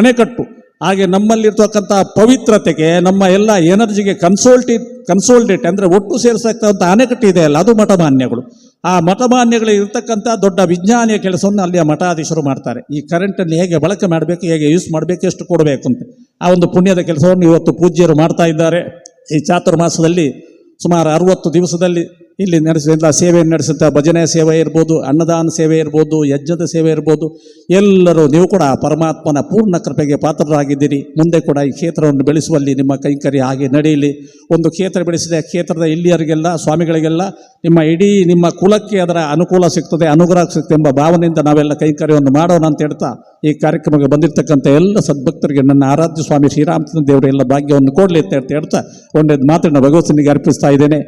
[SPEAKER 1] ಅಣೆಕಟ್ಟು. ಹಾಗೆ ನಮ್ಮಲ್ಲಿರ್ತಕ್ಕಂಥ ಪವಿತ್ರತೆಗೆ, ನಮ್ಮ ಎಲ್ಲ ಎನರ್ಜಿಗೆ ಕನ್ಸೋಲ್ಟಿ ಕನ್ಸೋಲ್ಡೇಟ್ ಅಂದರೆ ಒಟ್ಟು ಸೇರಿಸತಕ್ಕಂಥ ಅಣೆಕಟ್ಟು ಇದೆ ಅಲ್ಲ, ಅದು ಮಠಮಾನ್ಯಗಳು. ಆ ಮಠಮಾನ್ಯಗಳು ಇರ್ತಕ್ಕಂಥ ದೊಡ್ಡ ವಿಜ್ಞಾನಿಯ ಕೆಲಸವನ್ನು ಅಲ್ಲಿಯ ಮಠಾಧೀಶರು ಮಾಡ್ತಾರೆ. ಈ ಕರೆಂಟನ್ನು ಹೇಗೆ ಬಳಕೆ ಮಾಡಬೇಕು, ಹೇಗೆ ಯೂಸ್ ಮಾಡಬೇಕು, ಎಷ್ಟು ಕೊಡಬೇಕು ಅಂತ. ಆ ಒಂದು ಪುಣ್ಯದ ಕೆಲಸವನ್ನು ಇವತ್ತು ಪೂಜ್ಯರು ಮಾಡ್ತಾ ಇದ್ದಾರೆ. ಈ ಚಾತುರ್ಮಾಸದಲ್ಲಿ ಸುಮಾರು ಅರವತ್ತು ದಿವಸದಲ್ಲಿ ಇಲ್ಲಿ ನಡೆಸಿದ ಸೇವೆಯನ್ನು ನಡೆಸುತ್ತಾ ಭಜನೆ ಸೇವೆ ಇರ್ಬೋದು, ಅನ್ನದಾನ ಸೇವೆ ಇರ್ಬೋದು, ಯಜ್ಞದ ಸೇವೆ ಇರ್ಬೋದು, ಎಲ್ಲರೂ ನೀವು ಕೂಡ ಪರಮಾತ್ಮನ ಪೂರ್ಣ ಕೃಪೆಗೆ ಪಾತ್ರರಾಗಿದ್ದೀರಿ. ಮುಂದೆ ಕೂಡ ಈ ಕ್ಷೇತ್ರವನ್ನು ಬೆಳೆಸುವಲ್ಲಿ ನಿಮ್ಮ ಕೈಂಕರ್ಯ ಹಾಗೆ ನಡೆಯಲಿ. ಒಂದು ಕ್ಷೇತ್ರ ಬೆಳೆಸಿದೆ ಕ್ಷೇತ್ರದ ಇಲ್ಲಿಯರಿಗೆಲ್ಲ ಸ್ವಾಮಿಗಳಿಗೆಲ್ಲ ನಿಮ್ಮ ಇಡೀ ನಿಮ್ಮ ಕುಲಕ್ಕೆ ಅದರ ಅನುಕೂಲ ಸಿಗ್ತದೆ, ಅನುಗ್ರಹ ಸಿಗ್ತದೆ ಎಂಬ ಭಾವನೆಯಿಂದ ನಾವೆಲ್ಲ ಕೈಂಕರ್ಯವನ್ನು ಮಾಡೋಣ ಅಂತ ಹೇಳ್ತಾ ಈ ಕಾರ್ಯಕ್ರಮಕ್ಕೆ ಬಂದಿರತಕ್ಕಂಥ ಎಲ್ಲ ಸದ್ಭಕ್ತರಿಗೆ ನನ್ನ ಆರಾಧ್ಯ ಸ್ವಾಮಿ ಶ್ರೀರಾಮಚಂದ್ರ ದೇವರು ಎಲ್ಲ ಭಾಗ್ಯವನ್ನು ಕೊಡಲಿ ಅಂತ ಹೇಳ್ತಾ ಹೇಳ್ತಾ ಒಂದೇ ಮಾತನ್ನು ಭಗವಂತನಿಗೆ ಅರ್ಪಿಸ್ತಾ ಇದ್ದೇನೆ.